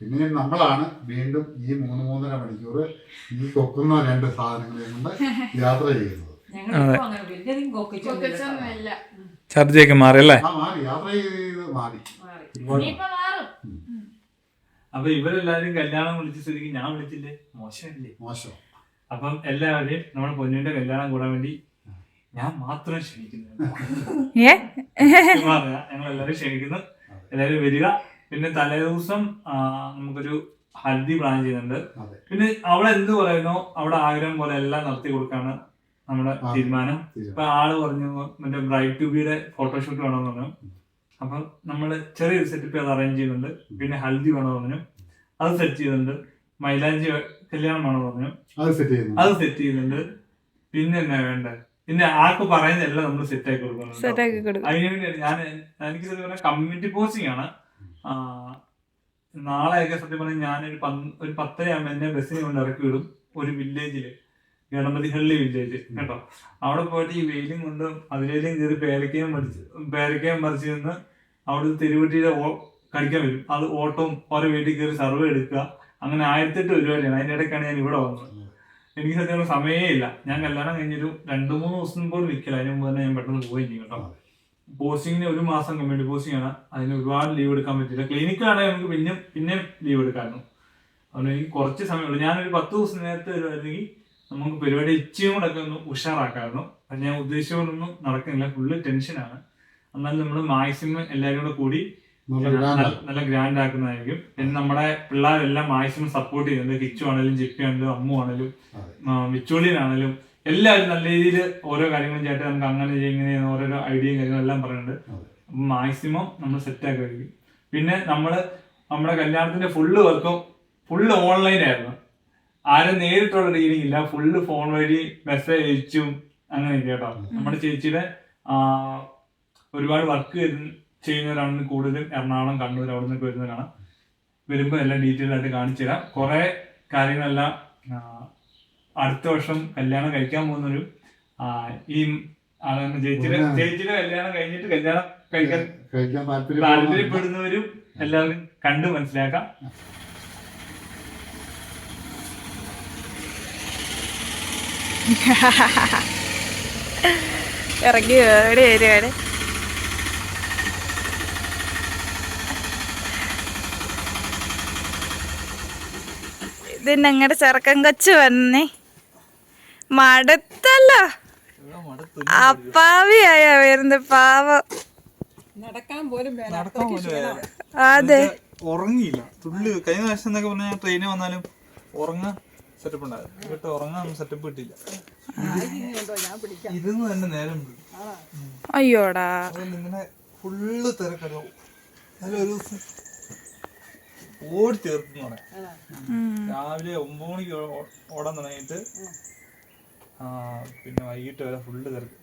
B: പിന്നെ നമ്മളാണ് വീണ്ടും ഈ മൂന്ന് മൂന്നര മണിക്കൂർ ഈ കൊക്കുന്ന രണ്ട് സാധനങ്ങളെയും കൊണ്ട് യാത്ര ചെയ്യുന്നത്.
D: ചർച്ചയൊക്കെ
A: ഛർദിയൊക്കെ മാറി അല്ലേ?
B: ആ മാറി. യാത്ര ചെയ്ത് മാറി.
C: മാറി.
B: ഒരുപാട്
A: അപ്പൊ ഇവരെല്ലാരും കല്യാണം വിളിച്ച സ്ഥിതിക്ക് ഞാൻ വിളിച്ചില്ലേ? മോശമല്ലേ?
B: മോശം.
A: അപ്പം എല്ലാവരെയും നമ്മുടെ പൊന്നിന്റെ കല്യാണം കൂടാൻ വേണ്ടി ഞാൻ മാത്രം ക്ഷണിക്കുന്നു.
D: ഏ?
A: ഞങ്ങൾ എല്ലാവരും ക്ഷണിക്കുന്നു. എല്ലാവരും വരിക. പിന്നെ തലേദിവസം ദിവസം നമുക്കൊരു ഹൽദി പ്ലാൻ ചെയ്യുന്നുണ്ട്. പിന്നെ അവിടെ എന്ത് പറയുന്നു അവിടെ ആഗ്രഹം പോലെ എല്ലാം നടത്തി കൊടുക്കാണ് നമ്മുടെ തീരുമാനം.
B: തീരുമാനം.
A: ഇപ്പൊ ആൾ പറഞ്ഞു മറ്റേ ബ്രൈറ്റ് ടു ബിയുടെ ഫോട്ടോഷൂട്ട് വേണമെന്ന് പറഞ്ഞു. അപ്പൊ നമ്മൾ ചെറിയൊരു സെറ്റപ്പ് അത് അറേഞ്ച് ചെയ്യുന്നുണ്ട് പിന്നെ ഹൽദി വേണമെന്ന് പറഞ്ഞു. അത് സെറ്റ് ചെയ്യുന്നുണ്ട് മൈലാഞ്ചി കല്യാണം വേണമെന്ന് പറഞ്ഞു.
B: അത് സെറ്റ് ചെയ്യുന്നു
A: അത് സെറ്റ് ചെയ്യുന്നുണ്ട് പിന്നെ എന്നാ വേണ്ട? പിന്നെ ആർക്ക് പറയുന്നതല്ല നമ്മൾ സെറ്റ് ആക്കി കൊടുക്കുന്നുണ്ട്
D: സെറ്റ് ആക്കി കൊടുക്കും
A: അതിന് ഞാൻ എനിക്ക് സത്യം പറഞ്ഞാൽ കമ്മ്യൂണിറ്റി പോസ്റ്റിംഗ് ആണ്. നാളെയൊക്കെ സത്യം പറഞ്ഞാൽ ഞാനൊരു പന്ത് ഒരു പത്തരയാകുമ്പോൾ എന്നെ ബസ്സിനെ കൊണ്ട് ഇറക്കി വിടും. ഒരു വില്ലേജിൽ ഗണപതി ഹള്ളി വില്ലേജ് കേട്ടോ. അവിടെ പോയിട്ട് ഈ വെയിലും കൊണ്ടും അതിലേലും കയറി പേരക്കയും മറിച്ച് പേരക്കയും മറിച്ച് നിന്ന് അവിടെ തെരുവട്ടിയിലെ ഓ കടിക്കാൻ വരും. അത് ഓട്ടവും ഓരോ വീട്ടിൽ കയറി സർവേ എടുക്കുക. അങ്ങനെ ആയിരത്തെട്ട് പരിപാടിയാണ്. അതിന്റെ ഇടയ്ക്കാണ് ഞാൻ ഇവിടെ വന്നത്. എനിക്ക് സത്യം സമയേ സമയമേ ഇല്ല. ഞാൻ കല്യാണം കഴിഞ്ഞൊരു രണ്ട് മൂന്ന് ദിവസം പോലും നിൽക്കില്ല. അതിന് മുമ്പ് തന്നെ ഞാൻ പെട്ടെന്ന് പോയി കേട്ടോ. പോസ്റ്റിങ്ങിന് ഒരു മാസം കമ്മ്യൂണിറ്റി പോസ്റ്റിംഗ് ആണ് അതിന് ഒരുപാട് ലീവ് എടുക്കാൻ പറ്റില്ല ക്ലിനിക്കിലാണെങ്കിൽ നമുക്ക് പിന്നെ പിന്നെ ലീവ് എടുക്കാമായിരുന്നു. അതുകൊണ്ട് എനിക്ക് കുറച്ച് സമയമുള്ളൂ. ഞാനൊരു പത്ത് ദിവസം നേരത്തെ വരുമായിരുന്നെങ്കിൽ നമുക്ക് പരിപാടി ഇച്ചിയും കൂടെ ഒക്കെ ഒന്ന് ഉഷാറാക്കാമായിരുന്നു അത് ഞാൻ ഉദ്ദേശിച്ചുകൊണ്ടൊന്നും നടക്കുന്നില്ല. ഫുള്ള് ടെൻഷനാണ് എന്നാലും നമ്മൾ മാക്സിമം എല്ലാവരും കൂടെ കൂടി
B: നല്ല
A: ഗ്രാൻഡ് ആക്കുന്നതായിരിക്കും. പിന്നെ നമ്മുടെ പിള്ളേരെല്ലാം മാക്സിമം സപ്പോർട്ട് ചെയ്യുന്നുണ്ട്. കിച്ചു ആണെങ്കിലും ജിപ്പി ആണെങ്കിലും അമ്മു ആണെങ്കിലും. മിച്ചോളിയനാണെങ്കിലും എല്ലാവരും നല്ല രീതിയിൽ ഓരോ കാര്യങ്ങളും ചേട്ടൻ നമുക്ക് അങ്ങനെ ചെയ്യും ഇങ്ങനെ ഓരോരോ ഐഡിയയും കാര്യങ്ങളും എല്ലാം പറയുന്നുണ്ട്. മാക്സിമം നമ്മൾ സെറ്റ് ആക്കുമായിരിക്കും. പിന്നെ നമ്മൾ നമ്മുടെ കല്യാണത്തിന്റെ ഫുള്ള് വർക്കും ഫുള്ള് ഓൺലൈൻ ആയിരുന്നു. ആരും നേരിട്ടുള്ള ഡീലിംഗ് ഇല്ല. ഫുള്ള് ഫോൺ വഴി മെസ്സേജ് അയച്ചും അങ്ങനെ കേട്ടോ. നമ്മുടെ ചേച്ചിയുടെ ഒരുപാട് വർക്ക് ചെയ്യുന്നവരാണ് കൂടുതലും. എറണാകുളം കണ്ണൂർ അവിടെ നിന്നൊക്കെ വരുന്നവരാണ്. വരുമ്പോൾ എല്ലാം ഡീറ്റെയിൽ ആയിട്ട് കാണിച്ചു തരാം. കുറെ കാര്യങ്ങളെല്ലാം അടുത്ത വർഷം കല്യാണം കഴിക്കാൻ പോകുന്നൊരു ഈ അതാണ് ചേച്ചിയുടെ. ചേച്ചിയുടെ കല്യാണം കഴിഞ്ഞിട്ട് കല്യാണം കഴിക്കാൻ
B: കഴിക്കാൻ താല്പര്യം
A: താല്പര്യപ്പെടുന്നവരും എല്ലാവരും കണ്ടു മനസ്സിലാക്കാം.
D: ഇറങ്ങി ഓടി വരുവാണ് ഇത് ഞങ്ങളുടെ ചെറുക്കൻ കൊച്ചു വന്നേ. മടുത്തല്ലോ. അപ്പാവിയായ വരുന്നത് പാവം.
C: നടക്കാൻ പോലും.
D: അതെ.
A: ഉറങ്ങിയില്ല. തുള്ളി കഴിഞ്ഞ പ്രാവശ്യം എന്നൊക്കെ പറഞ്ഞാൽ ട്രെയിനിൽ വന്നാലും ഉറങ്ങാൻ സെറ്റപ്പ് ഉണ്ടായിരുന്നു ഇവിടെ ഉറങ്ങാൻ സെറ്റപ്പ് കിട്ടിയില്ല. ഇരുന്ന് തന്നെ നേരം.
D: അയ്യോടാ.
A: ഇങ്ങനെ ഫുള്ള് തിരക്കടവും ഒരു ദിവസം ഓടി തീർക്കുന്നു പറയാം. രാവിലെ ഒമ്പത് മണിക്ക് ഓടാൻ തുടങ്ങിയിട്ട് ആ, പിന്നെ വൈകിട്ട് വരെ ഫുള്ള് തിരക്ക്.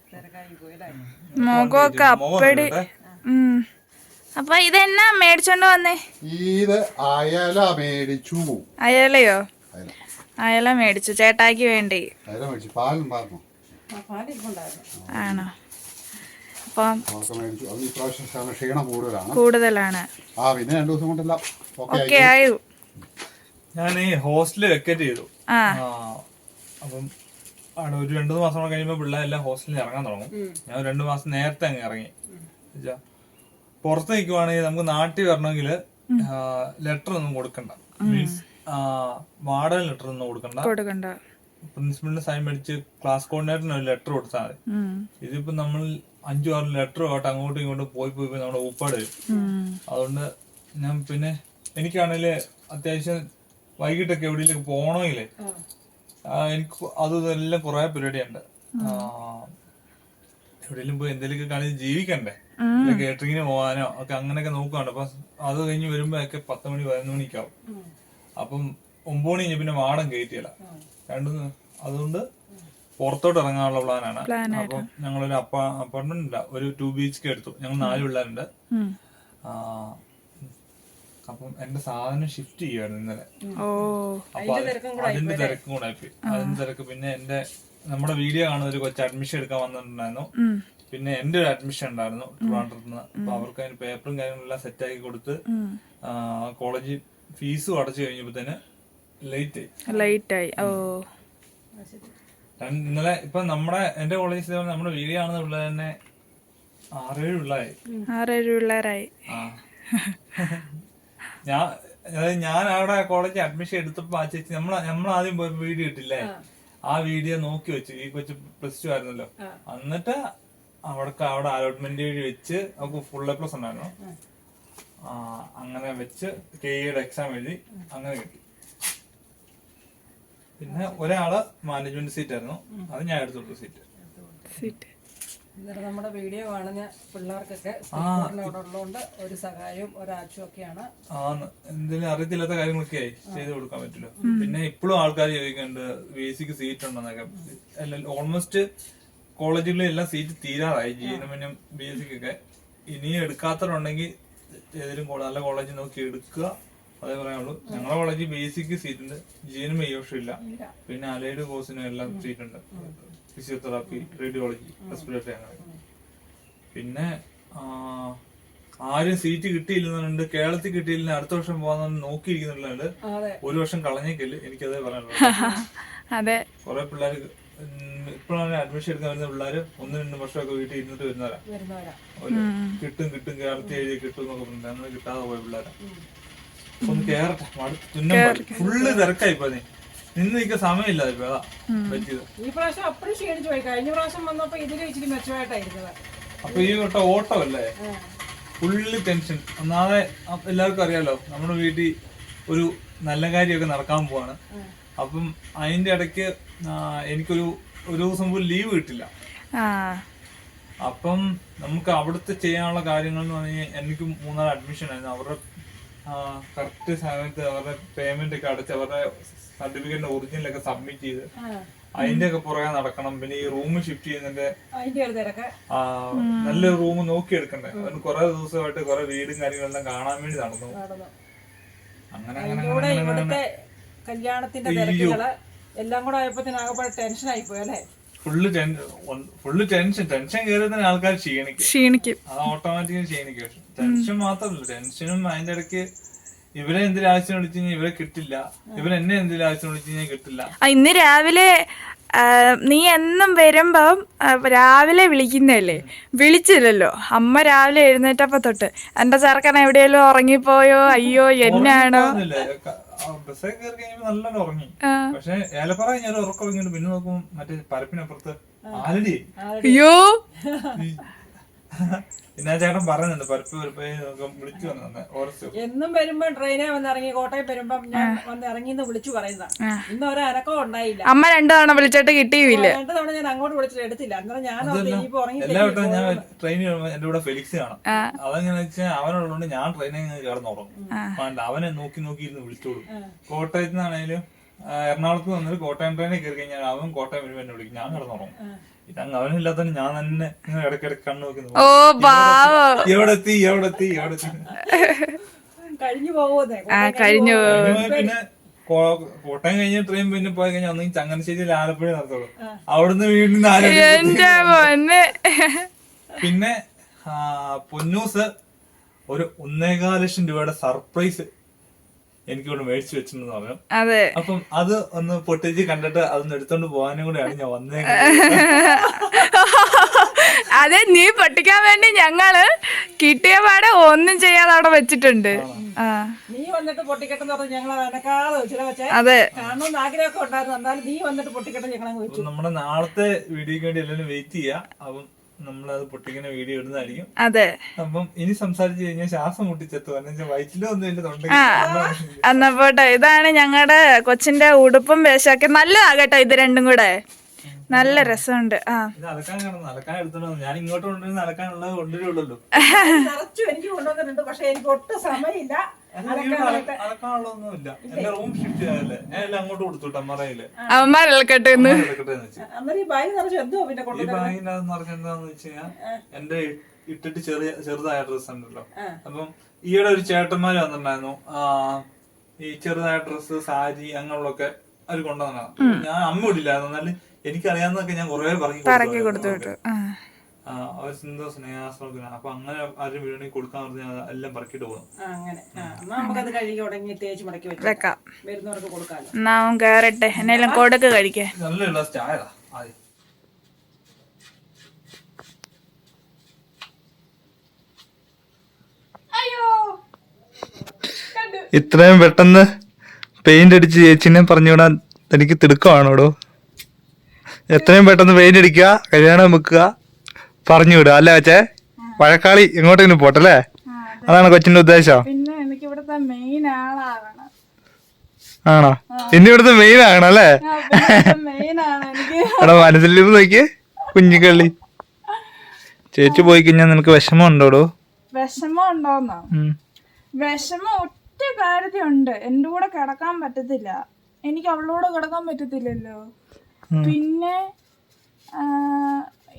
D: മുഖമൊക്കെ അപ്പടി. അപ്പൊ ഇതെന്നാ മേടിച്ചോണ്ട് വന്നേ?
B: ഇത് അയല മേടിച്ചു.
D: അയലയോ?
B: അയല
D: മേടിച്ചു. ചേട്ടായിക്ക് വേണ്ടി. ആണോ? അപ്പം
B: കൂടുതലാണ്.
D: കൂടുതലാണ്.
B: ആ പിന്നെ രണ്ടു ദിവസം കൊണ്ടെല്ലാം. ഓക്കെ
D: ഓക്കെ ആയു.
A: ഞാൻ ഈ ഹോസ്റ്റലിൽ വെക്കറ്റ് ചെയ്തു.
D: ആ.
A: ആ, അപ്പം അവിടെ ഒരു രണ്ടു മാസം കൂടെ കഴിയുമ്പോൾ പിള്ളേരെല്ലാം ഹോസ്റ്റലിൽ ഇറങ്ങാൻ തുടങ്ങും. ഞാൻ രണ്ടു മാസം നേരത്തെ അങ്ങ് ഇറങ്ങി. പുറത്ത് നിൽക്കുവാണെങ്കിൽ നമുക്ക് നാട്ടിൽ വരണമെങ്കിൽ ലെറ്റർ ഒന്നും കൊടുക്കണ്ട. മീൻസ് വാർഡൻ ലെറ്റർ ഒന്നും കൊടുക്കണ്ട.
D: കൊടുക്കണ്ട.
A: പ്രിൻസിപ്പലിന് സൈൻ മേടിച്ച് ക്ലാസ് കോർഡിനേറ്ററിന് ഒരു ലെറ്റർ കൊടുത്താൽ മതി. ഇതിപ്പോ നമ്മൾ അഞ്ചു ആറ് ലെറ്റർ ആയിട്ട് അങ്ങോട്ടും ഇങ്ങോട്ടും പോയി പോയി പോയി നമ്മുടെ ഊപ്പാട് വരും. അതുകൊണ്ട് ഞാൻ പിന്നെ എനിക്കാണെങ്കിൽ അത്യാവശ്യം വൈകിട്ടൊക്കെ എവിടെയെങ്കിലും പോകണമെങ്കിലേ ആ, എനിക്ക് അത് ഇതെല്ലാം കുറെ പരിപാടിയുണ്ട്. ആ, എവിടെയെങ്കിലും പോയി എന്തെങ്കിലും കാണിച്ച് ജീവിക്കണ്ടേ? കേറ്ററിങ്ങിന് പോകാനോ ഒക്കെ അങ്ങനെയൊക്കെ നോക്കുകയാണ് അപ്പൊ അത് കഴിഞ്ഞ് വരുമ്പോഴൊക്കെ പത്ത് മണി പതിനൊന്ന് മണിക്കാവും. അപ്പം ഒമ്പത് മണി കഴിഞ്ഞ് പിന്നെ വാടം കയറ്റിയല്ല രണ്ടു അതുകൊണ്ട് പുറത്തോട്ട് ഇറങ്ങാനുള്ള പ്ലാനാണ് അപ്പം ഞങ്ങളൊരു അപ്പ അപ്പാർട്ട്മെന്റ് ഇല്ല. ഒരു ടു ബി എച്ച് കെ എടുത്തു ഞങ്ങൾ നാല് പിള്ളേരുണ്ട്. അപ്പം എന്റെ സാധനം ഷിഫ്റ്റ് ചെയ്യുമായിരുന്നു ഇന്നലെ.
D: ഓ.
A: അപ്പൊ അതിന്റെ തിരക്കും കൂടെ ആയിപ്പോയി അതിന്റെ തിരക്ക് പിന്നെ എന്റെ നമ്മുടെ വീഡിയോ കാണുന്ന ഒരു കൊച്ചു അഡ്മിഷൻ എടുക്കാൻ വന്നിട്ടുണ്ടായിരുന്നു. പിന്നെ എന്റെ ഒരു അഡ്മിഷൻ ഉണ്ടായിരുന്നു ട്രിവാൻഡ്രത്ത് നിന്ന് അപ്പൊ അവർക്ക് അതിന് പേപ്പറും കാര്യങ്ങളെല്ലാം സെറ്റ് ആക്കി കൊടുത്ത്
D: ഉം.
A: കോളേജ് ഫീസും അടച്ചു കഴിഞ്ഞപ്പോ തന്നെ ലേറ്റ്
D: ലൈറ്റ് ആയി. ഓ.
A: ഇന്നലെ ഇപ്പൊ നമ്മുടെ എന്റെ കോളേജിൽ നമ്മുടെ വീഡിയോ ആണെന്ന് പിള്ളേർ തന്നെ ആറേഴ് പിള്ളേരായി.
D: ആറേഴ് പിള്ളേരായി.
A: ആ. ഞാൻ അതായത് ഞാൻ അവിടെ കോളേജ് അഡ്മിഷൻ എടുത്തപ്പോ ആ ചേച്ചി നമ്മൾ നമ്മൾ ആദ്യം പോയി വീഡിയോ ഇട്ടില്ലേ? ആ. വീഡിയോ നോക്കി വെച്ചു ഈ കൊച്ചു പ്ലസ് ടു ആയിരുന്നല്ലോ. എന്നിട്ട് അവിടെ അവിടെ അലോട്ട്മെന്റ് വഴി വെച്ച് നമുക്ക് ഫുൾ എ പ്ലസ് ഉണ്ടായിരുന്നു. അങ്ങനെ വെച്ച് കെ ഇയുടെ എക്സാം എഴുതി അങ്ങനെ കിട്ടി. പിന്നെ ഒരാൾ മാനേജ്മെന്റ് സീറ്റ് ആയിരുന്നു. അത് ഞാൻ എടുത്തുള്ളൂ സീറ്റ്
C: എന്നിട്ട് നമ്മുടെ വീഡിയോ കാണുന്ന പിള്ളേർക്കൊക്കെ ഉള്ളതുകൊണ്ട് ഒരു സഹായവും ഒക്കെയാണ്.
A: ആന്ന്. എന്തെങ്കിലും അറിയത്തില്ലാത്ത കാര്യങ്ങളൊക്കെ ആയി. ചെയ്ത് കൊടുക്കാൻ പറ്റില്ല. പിന്നെ ഇപ്പോഴും ആൾക്കാർ ചോദിക്കുന്നുണ്ട് ബി എസ് സിക്ക് സീറ്റ് ഉണ്ടെന്നൊക്കെ ഓൾമോസ്റ്റ് കോളേജുകളിൽ എല്ലാം സീറ്റ് തീരാറായി. ജി എൻ എമ്മിനും ബി എസ് സിക്കൊക്കെ ഇനിയും എടുക്കാത്തവരുണ്ടെങ്കിൽ ഏതെങ്കിലും നല്ല കോളേജ് നോക്കി എടുക്കുക. അതേ പറയാനുള്ളൂ ഞങ്ങളെ കോളേജ് ബേസിക് സീറ്റ് ഉണ്ട്. ജീനും മെയ്യോഷും ഇല്ല. പിന്നെ അലൈഡ് കോഴ്സിനും എല്ലാം സീറ്റ് ഉണ്ട്. ഫിസിയോതെറാപ്പി റേഡിയോളജി റെസ്പിറേറ്ററി അങ്ങനെ. പിന്നെ ആരും സീറ്റ് കിട്ടിയില്ലെന്നുണ്ട്. കേരളത്തിൽ കിട്ടിയില്ല അടുത്ത വർഷം പോകാൻ നോക്കിയിരിക്കുന്നുണ്ട്. ഒരു വർഷം കളഞ്ഞേക്കൽ. എനിക്കതേ പറയാനുള്ളൂ.
E: കൊറേ
A: കുറെ പിള്ളേർ ഇപ്പോഴാണ് അഡ്മിഷൻ എടുക്കാൻ വരുന്ന പിള്ളേര് ഒന്ന് രണ്ട് വർഷമൊക്കെ വീട്ടിൽ ഇരുന്നിട്ട് വരുന്നവരാ. കിട്ടും കിട്ടും കേരളത്തിൽ എഴുതി കിട്ടും എന്നൊക്കെ പറഞ്ഞു അങ്ങനെ കിട്ടാതെ പോയ പിള്ളേരാ. ഒന്ന് കേറട്ടെ മടുത്ത് തുന്നം ഫുള്ള് തിരക്കായി ഇപ്പൊ നീ. നിന്ന് നിൽക്കാൻ സമയമില്ല ഇപ്പൊ അതാ പറ്റിയത്.
C: ഈ പ്രാവശ്യം അപ്പഴും ക്ഷീണിച്ചു പോയി. കഴിഞ്ഞ പ്രാവശ്യം വന്നപ്പോ ഇതിലും ഇച്ചിരി മെച്ചമായിട്ടായിരുന്നത്.
A: അപ്പൊ ഈ വട്ട ഓട്ടം അല്ലേ? Full tension. ഒന്നാമതെ എല്ലാവർക്കും അറിയാലോ നമ്മുടെ വീട്ടിൽ ഒരു നല്ല കാര്യമൊക്കെ നടക്കാൻ പോവാണ്. അപ്പം അതിന്റെ ഇടയ്ക്ക് എനിക്കൊരു ഒരു ദിവസം പോലും ലീവ് കിട്ടില്ല.
E: ആ.
A: അപ്പം നമുക്ക് അവിടുത്തെ ചെയ്യാനുള്ള കാര്യങ്ങൾ എന്ന് പറഞ്ഞാൽ എനിക്ക് മൂന്നാൽ അഡ്മിഷൻ ആയിരുന്നു. അവരുടെ കറക്റ്റ് സമയത്ത് അവരുടെ പേയ്മെന്റ് ഒക്കെ അടച്ച് അവരുടെ സർട്ടിഫിക്കറ്റിന്റെ ഒറിജിനലൊക്കെ സബ്മിറ്റ് ചെയ്ത് അതിന്റെ ഒക്കെ പുറകെ നടക്കണം. പിന്നെ ഈ റൂം ഷിഫ്റ്റ് ചെയ്യുന്നതിന്റെ നല്ല റൂം നോക്കിയെടുക്കണ്ടേ. അതിന് കുറെ ദിവസമായിട്ട് കുറെ വീടും കാര്യങ്ങളെല്ലാം കാണാൻ വേണ്ടി നടന്നു.
C: നടന്നു.
A: അങ്ങനെ അങ്ങനെ
C: കല്യാണത്തിന്റെ തിരക്കുകൾ എല്ലാം കൂടെ ആയപ്പോഴത്തേനാകപ്പാടെ ടെൻഷൻ ആയിപ്പോയി അല്ലേ?
A: ഫുള്ള് ഫുള്ള് ടെൻഷൻ ടെൻഷൻ കയറി തന്നെ ആൾക്കാർ ക്ഷീണിക്കും.
E: ക്ഷീണിക്കും.
A: അത് ഓട്ടോമാറ്റിക്കലി ക്ഷീണിക്കും. ടെൻഷൻ മാത്രമല്ല. ടെൻഷനും അതിന്റെ ഇടയ്ക്ക് ഇവരെ എന്തെങ്കിലും ആവശ്യം വിളിച്ചു കഴിഞ്ഞാൽ ഇവരെ കിട്ടില്ല. ഇവരെന്നെ എന്തെങ്കിലും ആവശ്യം വിളിച്ചു കഴിഞ്ഞാൽ കിട്ടില്ല.
E: ഇന്ന് രാവിലെ നീ എന്നും വരുമ്പം രാവിലെ വിളിക്കുന്നല്ലേ വിളിച്ചില്ലല്ലോ. അമ്മ രാവിലെ എഴുന്നേറ്റപ്പോ തൊട്ട്. എന്റെ ചെറുക്കൻ എവിടെയെങ്കിലും ഉറങ്ങിപ്പോയോ? അയ്യോ എന്നാണോ?
A: ബസ്സൊക്കെ കയറി കഴിയുമ്പോ നല്ലോണം ഉറങ്ങി. പക്ഷെ ഏലപ്പുറ ഞാൻ ഉറക്കം ഉറങ്ങിയിട്ട് പിന്നെ നോക്കും മറ്റേ പരപ്പിനപ്പുറത്ത് ആലടി
E: അയ്യോ.
A: പിന്നെ ചേട്ടൻ പറയുന്നുണ്ട് പരപ്പ് വിളിച്ചു വന്നെ ഓർച്ചു
C: എന്നും വരുമ്പോ ട്രെയിനെ വന്ന് ഇറങ്ങി കോട്ടയം വരുമ്പം ഞാൻ വന്ന് ഇറങ്ങി എന്ന് വിളിച്ചു പറയുന്ന ഇന്ന് ഒരു അനക്കം ഉണ്ടായില്ല.
E: അമ്മ രണ്ടു തവണ വിളിച്ചിട്ട് കിട്ടിയില്ല.
C: രണ്ടു തവണ ഞാൻ അങ്ങോട്ട് വിളിച്ചിട്ട് എടുത്തില്ല. അന്നേരം ഞാൻ
A: എല്ലാ വട്ടവും ഞാൻ ട്രെയിനിൽ എന്റെ കൂടെ ഫെലിക്സ് കാണാം. അതെങ്ങനെ വെച്ചാൽ അവനുള്ളതുകൊണ്ട് ഞാൻ ട്രെയിനിൽ കിടന്നുറങ്ങും. അവനെ നോക്കി നോക്കി ഇരുന്ന് വിളിച്ചോളൂ. കോട്ടയത്ത് നിന്നാണേലും എറണാകുളത്ത് വന്നിട്ട് കോട്ടയം ട്രെയിനിൽ കയറി കഴിഞ്ഞാൽ അവൻ കോട്ടയം വരുമ്പോ എന്നെ വിളിക്കും. ഞാൻ കിടന്നുറങ്ങും ഇതങ്ങ് അവനില്ലാത്തതുകൊണ്ട് ഞാൻ തന്നെ ഇങ്ങനെ ഇടയ്ക്കിടയ്ക്ക് കണ്ണു നോക്കി നോക്കും.
E: ഓ പാവോ.
A: എവിടെ എത്തി? എവിടെ എത്തി? എവിടെ എത്തി?
C: കഴിഞ്ഞു
A: പിന്നെ കോട്ടയം കഴിഞ്ഞ ട്രെയിൻ പിന്നെ പോയി കഴിഞ്ഞാൽ ഒന്നെങ്കിൽ ചങ്ങനാശ്ശേരി ആലപ്പുഴ നടത്തുള്ളൂ. അവിടുന്ന് വീണ്ടും ആലപ്പുഴ
E: എന്റെ
A: പിന്നെ പൊന്നൂസ് ഒരു ഒന്നേകാൽ ലക്ഷം രൂപയുടെ സർപ്രൈസ് എനിക്ക് ഇവിടെ മേടിച്ചു വെച്ചിട്ടുണ്ടെന്ന് പറയാം.
E: അതെ.
A: അപ്പം അത് ഒന്ന് പൊട്ടിച്ച് കണ്ടിട്ട് അതൊന്ന് എടുത്തോണ്ട് പോകാനും കൂടെയാണ് ഞാൻ വന്നേ.
E: അതെ നീ പൊട്ടിക്കാൻ വേണ്ടി ഞങ്ങൾ കിട്ടിയ പാടെ ഒന്നും ചെയ്യാതെ അവിടെ വെച്ചിട്ടുണ്ട്. ആ.
C: നീ വന്നിട്ട് വെച്ചേ
E: അതെ.
C: ആഗ്രഹമൊക്കെ ഉണ്ടായിരുന്നു. എന്നാലും നീ വന്നിട്ട് പൊട്ടിക്കെട്ട് വെച്ചു.
A: നമ്മുടെ നാളത്തെ വീഡിയോക്ക് വേണ്ടി എല്ലാവരും വെയിറ്റ് ചെയ്യാം. അപ്പം നമ്മളത് പൊട്ടിക്കുന്ന വീഡിയോ ഇടുന്നതായിരിക്കും.
E: അതെ.
A: അപ്പം ഇനി സംസാരിച്ചു കഴിഞ്ഞാൽ ശ്വാസം മുട്ടിച്ചെത്തു. വയറ്റിലും ഒന്നും ഇല്ല തൊണ്ട
E: എന്നാ പോട്ടെ. ഇതാണ് ഞങ്ങളുടെ കൊച്ചിന്റെ ഉടുപ്പും വേഷമൊക്കെ. നല്ലതാകട്ടെ ഇത് രണ്ടും കൂടെ. നല്ല രസമുണ്ട്. ആ.
A: ഞാൻ ഇങ്ങോട്ട് കൊണ്ടുവരുന്ന അലക്കാനുള്ളത് കൊണ്ടുവരുള്ളൂ.
C: എനിക്ക് കൊണ്ടുവന്നിട്ടുണ്ട്. പക്ഷെ എനിക്ക് ഒട്ടും സമയമില്ല.
A: അലക്കാനുള്ളതൊന്നുമില്ല എന്റെ റൂം ഷിഫ്റ്റ് ചെയ്യാനല്ലേ ഞാൻ എല്ലാം അങ്ങോട്ട് കൊടുത്തുവിട്ടു അമ്മറയിൽ
E: അവന്മാരെടുക്കട്ടെ എന്ന്
A: എടുക്കട്ടെ എന്ന് വെച്ച്.
C: അന്നേരം ഈ ബാഗ് നിറച്ച് എന്തോ പിന്നെ
A: ഈ വെച്ച് കഴിഞ്ഞാൽ എന്റെ ഇട്ടിട്ട് ചെറിയ ചെറുതായ ഡ്രസ് ഉണ്ടല്ലോ. അപ്പം ഈയിടെ ഒരു ചേട്ടന്മാര് വന്നിട്ടുണ്ടായിരുന്നു. ആ ഈ ചെറുതായ ഡ്രസ് സാരി അങ്ങനെയുള്ളൊക്കെ അവർ കൊണ്ടുവന്നതാണ്. ഞാൻ അമ്മ ഇടില്ലായിരുന്നു എന്നാലും എനിക്കറിയാവുന്നതൊക്കെ ഞാൻ കുറെ പറഞ്ഞു
E: പറക്കി കൊടുത്തു വിട്ടു. ആ.
A: അവർ എന്തോ സ്നേഹാശ്രമത്തിന് അപ്പൊ അങ്ങനെ ആരും വീടിന് കൊടുക്കാൻ പറഞ്ഞാൽ എല്ലാം പറക്കിട്ട് പോകും
C: അങ്ങനെ.
E: അവൻ കേറട്ടെ. എന്നേലും കൊടുക്ക് കഴിക്കേ.
A: നല്ല ഗ്ലാസ് ചായ ആദ്യം
C: അയ്യോ. കണ്ടു.
A: ഇത്രയും പെട്ടെന്ന് പെയിന്റ് അടിച്ച് ചേച്ചിനെ പറഞ്ഞുവിടാൻ എനിക്ക് തിടുക്കമാണോടോ? എത്രയും പെട്ടെന്ന് പെയിന്റ് അടിക്കുക കല്യാണം വെക്കുക. പറഞ്ഞു വിടുക. അല്ലേ വെച്ചേ വഴക്കാളി എങ്ങോട്ടെങ്കിലും പോട്ടല്ലേ അതാണ് കൊച്ചിന്റെ ഉദ്ദേശം.
D: പിന്നെ എനിക്ക് ഇവിടുത്തെ മെയിൻ ആളാകണം.
A: ആണോ? ഇനി ഇവിടുത്തെ മെയിൻ ആകണം അല്ലേ? എടാ മനസ്സിൽ നോക്കിയേ കുഞ്ഞിക്കള്ളി. ചേച്ചി പോയി കഴിഞ്ഞാൽ നിനക്ക് വിഷമം ഉണ്ടോടോ?
D: വിഷമം ഉണ്ടോന്നോ? വിഷമം ഒറ്റ കാര്യത്തിലുണ്ട് എന്റെ കൂടെ കിടക്കാൻ പറ്റത്തില്ല. എനിക്ക് അവളോട് കിടക്കാൻ പറ്റത്തില്ലല്ലോ. പിന്നെ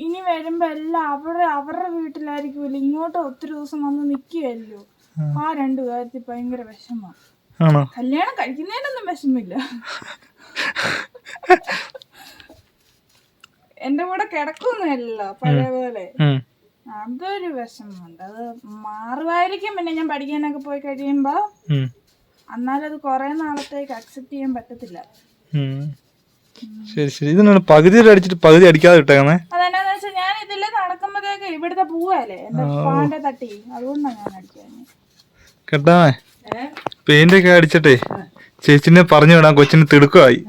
D: ഇനി വരുമ്പോ എല്ലാം അവരുടെ അവരുടെ വീട്ടിലായിരിക്കുമല്ലോ. ഇങ്ങോട്ട് ഒത്തിരി ദിവസം വന്ന് നിൽക്കുകയല്ലോ. ആ രണ്ടു കാര്യത്തിൽ ഭയങ്കര
A: വിഷമാണ്
D: കല്യാണം കഴിക്കുന്നതിനൊന്നും വിഷമില്ല എന്റെ കൂടെ കിടക്കുന്നല്ല പഴയ പോലെ. അതൊരു വിഷമമുണ്ട്. അത് മാറുമായിരിക്കും പിന്നെ ഞാൻ പഠിക്കാനൊക്കെ പോയി കഴിയുമ്പോ. എന്നാലും അത് കുറെ നാളത്തേക്ക് അക്സെപ്റ്റ് ചെയ്യാൻ പറ്റത്തില്ല.
A: ശരി ശരി. ഇതിനാണ് പകുതി അടിച്ചിട്ട് പകുതി അടിക്കാതെ ഇട്ടേക്കണേ
D: അതെന്നാന്ന് വെച്ചാൽ ഞാൻ ഇതിൽ നടക്കുമ്പോഴത്തേക്ക് ഇവിടുത്തെ പൂവല്ലേ? എന്റെ പാന്റെ തട്ടി. അതുകൊണ്ടാണ് ഞാൻ അടിക്കാൻ
A: കേട്ടാ? പെയിന്റ് ഒക്കെ അടിച്ചിട്ടേ ചേച്ചിനെ പറഞ്ഞു വിടാം കൊച്ചിന് തിടുക്കമായി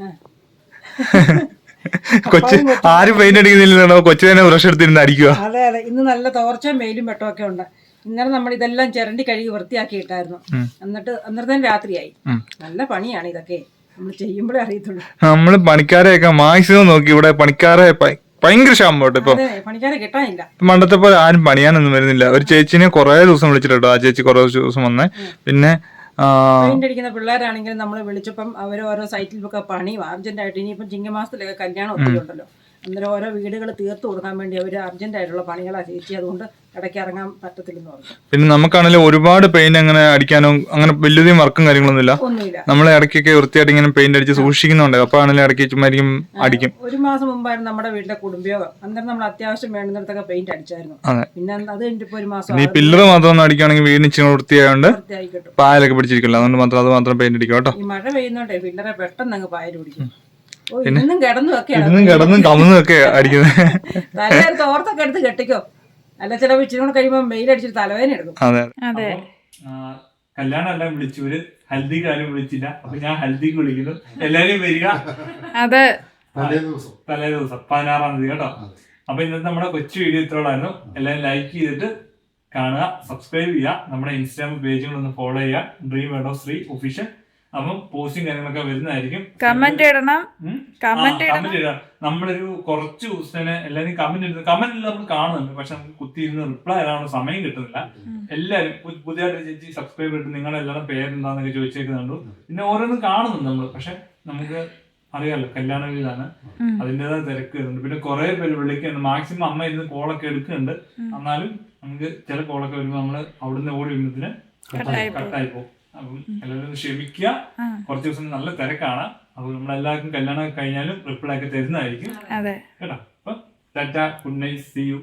A: കൊച്ച് ആരും പെയിന്റ് അടിക്കുന്നില്ലല്ലോ. കൊച്ചു തന്നെ ബ്രഷ് എടുത്തിരുന്ന് അടിക്കുക
C: അതെ അതെ. ഇന്ന് നല്ല തോർച്ചയും വെയിലും വെട്ടമൊക്കെ ഉണ്ട്. ഇന്നലെ നമ്മൾ ഇതെല്ലാം ചിരണ്ടി കഴുകി വൃത്തിയാക്കി ഇട്ടായിരുന്നു എന്നിട്ട് അന്നേരത്തേനും രാത്രിയായി. നല്ല പണിയാണ് ഇതൊക്കെ. നമ്മൾ
A: പണിക്കാരെയൊക്കെ മാക്സിമം നോക്കി ഇവിടെ പണിക്കാരെ ഭയങ്കര ക്ഷാമം കേട്ടോ ഇപ്പൊ പണ്ടത്തെ പോലെ ആരും പണിയാനൊന്നും വരുന്നില്ല. ഒരു ചേച്ചിനെ കുറെ ദിവസം വിളിച്ചിട്ടോ ആ ചേച്ചി കുറെ ദിവസം വന്നേ. പിന്നെ ആ,
C: അടിക്കുന്ന പിള്ളേരാണെങ്കിലും നമ്മൾ വിളിച്ചപ്പം അവർ ഓരോ സൈറ്റിലൊക്കെ പണി അർജന്റ് ആയിട്ട് ഇനിയിപ്പം ചിങ്ങമാസത്തിലൊക്കെ കല്യാണം ഒത്തിരി ഉണ്ടല്ലോ. അന്നേരം ഓരോ വീടുകൾ തീർത്തു കൊടുക്കാൻ വേണ്ടി അവർ അർജന്റ് ആയിട്ടുള്ള പണികളാണ് ചേച്ചി. അതുകൊണ്ട് ഇടയ്ക്ക് ഇറങ്ങാൻ പറ്റത്തില്ലെന്ന് പറഞ്ഞു.
A: പിന്നെ നമുക്കാണെങ്കിലും ഒരുപാട് പെയിന്റ് അങ്ങനെ അടിക്കാനോ അങ്ങനെ വലിയതും വർക്കും കാര്യങ്ങളൊന്നും ഇല്ല
C: ഒന്നുമില്ല.
A: നമ്മൾ ഇടയ്ക്കൊക്കെ വൃത്തിയായിട്ട് ഇങ്ങനെ പെയിന്റ് അടിച്ച് സൂക്ഷിക്കുന്നുണ്ട്. അപ്പൊ ആണെങ്കിലും ഇടയ്ക്ക് ചുമ്മാരിക്കും അടിക്കും.
C: ഒരു മാസം മുമ്പായിരുന്നു നമ്മുടെ വീട്ടിലെ കുടുംബയോഗം. അന്നേരം നമ്മൾ അത്യാവശ്യം വേണ്ടുന്നിടത്തൊക്കെ പെയിന്റ് അടിച്ചായിരുന്നു. പിന്നെ അത് കഴിഞ്ഞിപ്പോ ഒരു മാസം
A: ഈ പില്ലർ മാത്രം ഒന്ന് അടിക്കുകയാണെങ്കിൽ വീടിന് ഇച്ചിരി വൃത്തിയായതുകൊണ്ട് പായലൊക്കെ പിടിച്ചിരിക്കില്ല അതുകൊണ്ട് മാത്രം അത് മാത്രം പെയിന്റ് അടിക്കും കേട്ടോ.
C: ഈ മഴ പെയ്യുന്നോണ്ടേ പില്ലറെ പെട്ടെന്ന് അങ്ങ് പായൽ പിടിക്കും. ഇന്നും കിടന്നും ഒക്കെ
A: ഇന്നും കിടന്നും കമന്നും ഒക്കെ അടിക്കുന്നത്
C: തോർത്തൊക്കെ എടുത്ത് കെട്ടിക്കോ. അല്ല ചില ഇച്ചിരി കൂടെ കഴിയുമ്പോൾ വെയിലടിച്ചിട്ട് തലവേദന എടുക്കും.
A: അതെ
E: അതെ.
A: കല്യാണം എല്ലാം വിളിച്ചു. ഒരു ഹൽദിക്ക് ആരും വിളിച്ചില്ല. അപ്പൊ ഞാൻ ഹൽദിക്ക് വിളിക്കുന്നു. എല്ലാരും വരിക.
E: അതെ.
B: തലേ ദിവസം.
A: തലേ ദിവസം. പതിനാറാം തീയതി കേട്ടോ. അപ്പൊ ഇന്നത്തെ നമ്മുടെ കൊച്ചു വീഡിയോ ഇത്രോളായിരുന്നു എല്ലാവരും ലൈക്ക് ചെയ്തിട്ട് കാണുക സബ്സ്ക്രൈബ് ചെയ്യുക. നമ്മുടെ ഇൻസ്റ്റാഗ്രാം പേജുകളൊന്ന് ഫോളോ ചെയ്യുക. ഡ്രീം വേഡോ ശ്രീ ഒഫീഷ്യൽ അപ്പം പോസ്റ്റും കാര്യങ്ങളൊക്കെ വരുന്നതായിരിക്കും.
E: കമന്റ് ഇടണം? കമന്റ് ഇടണം.
A: നമ്മളൊരു കുറച്ച് ദിവസത്തിന് എല്ലാവരും കമന്റ് ഇടുന്നത്. കമന്റ് എല്ലാം നമ്മൾ കാണുന്നുണ്ട്. പക്ഷെ നമുക്ക് കുത്തിയിരുന്ന് റിപ്ലൈ ഇടാനുള്ള സമയം കിട്ടുന്നില്ല. എല്ലാവരും പുതിയതായിട്ട് ചേച്ചി സബ്സ്ക്രൈബ് ചെയ്തിട്ട് നിങ്ങളുടെ എല്ലാവരും പേരെന്താന്നൊക്കെ ചോദിച്ചേക്കുന്നുണ്ട് പിന്നെ ഓരോന്നും കാണുന്നുണ്ട് നമ്മൾ പക്ഷെ നമുക്ക് അറിയാലോ കല്യാണ വീടാണ്. അതിന്റെതായ തിരക്ക് വരുന്നുണ്ട്. പിന്നെ കുറെ പേര് വിളിക്കുന്നുണ്ട്. മാക്സിമം അമ്മ ഇരുന്ന് കോളൊക്കെ എടുക്കുന്നുണ്ട്. എന്നാലും നമുക്ക് ചില കോളൊക്കെ വരുമ്പോൾ നമ്മൾ അവിടുന്ന് ഓടി വരുന്നതിന്
E: കട്ടായി പോകും.
A: അപ്പം എല്ലാവരും ക്ഷമിക്കുക. കുറച്ച് ദിവസം നല്ല തിരക്കാണ്. അപ്പൊ നമ്മളെല്ലാവർക്കും കല്യാണം കഴിഞ്ഞാലും റിപ്ലൈ ഒക്കെ തരുന്നതായിരിക്കും. കേട്ടോ. അപ്പൊ tata good night see you.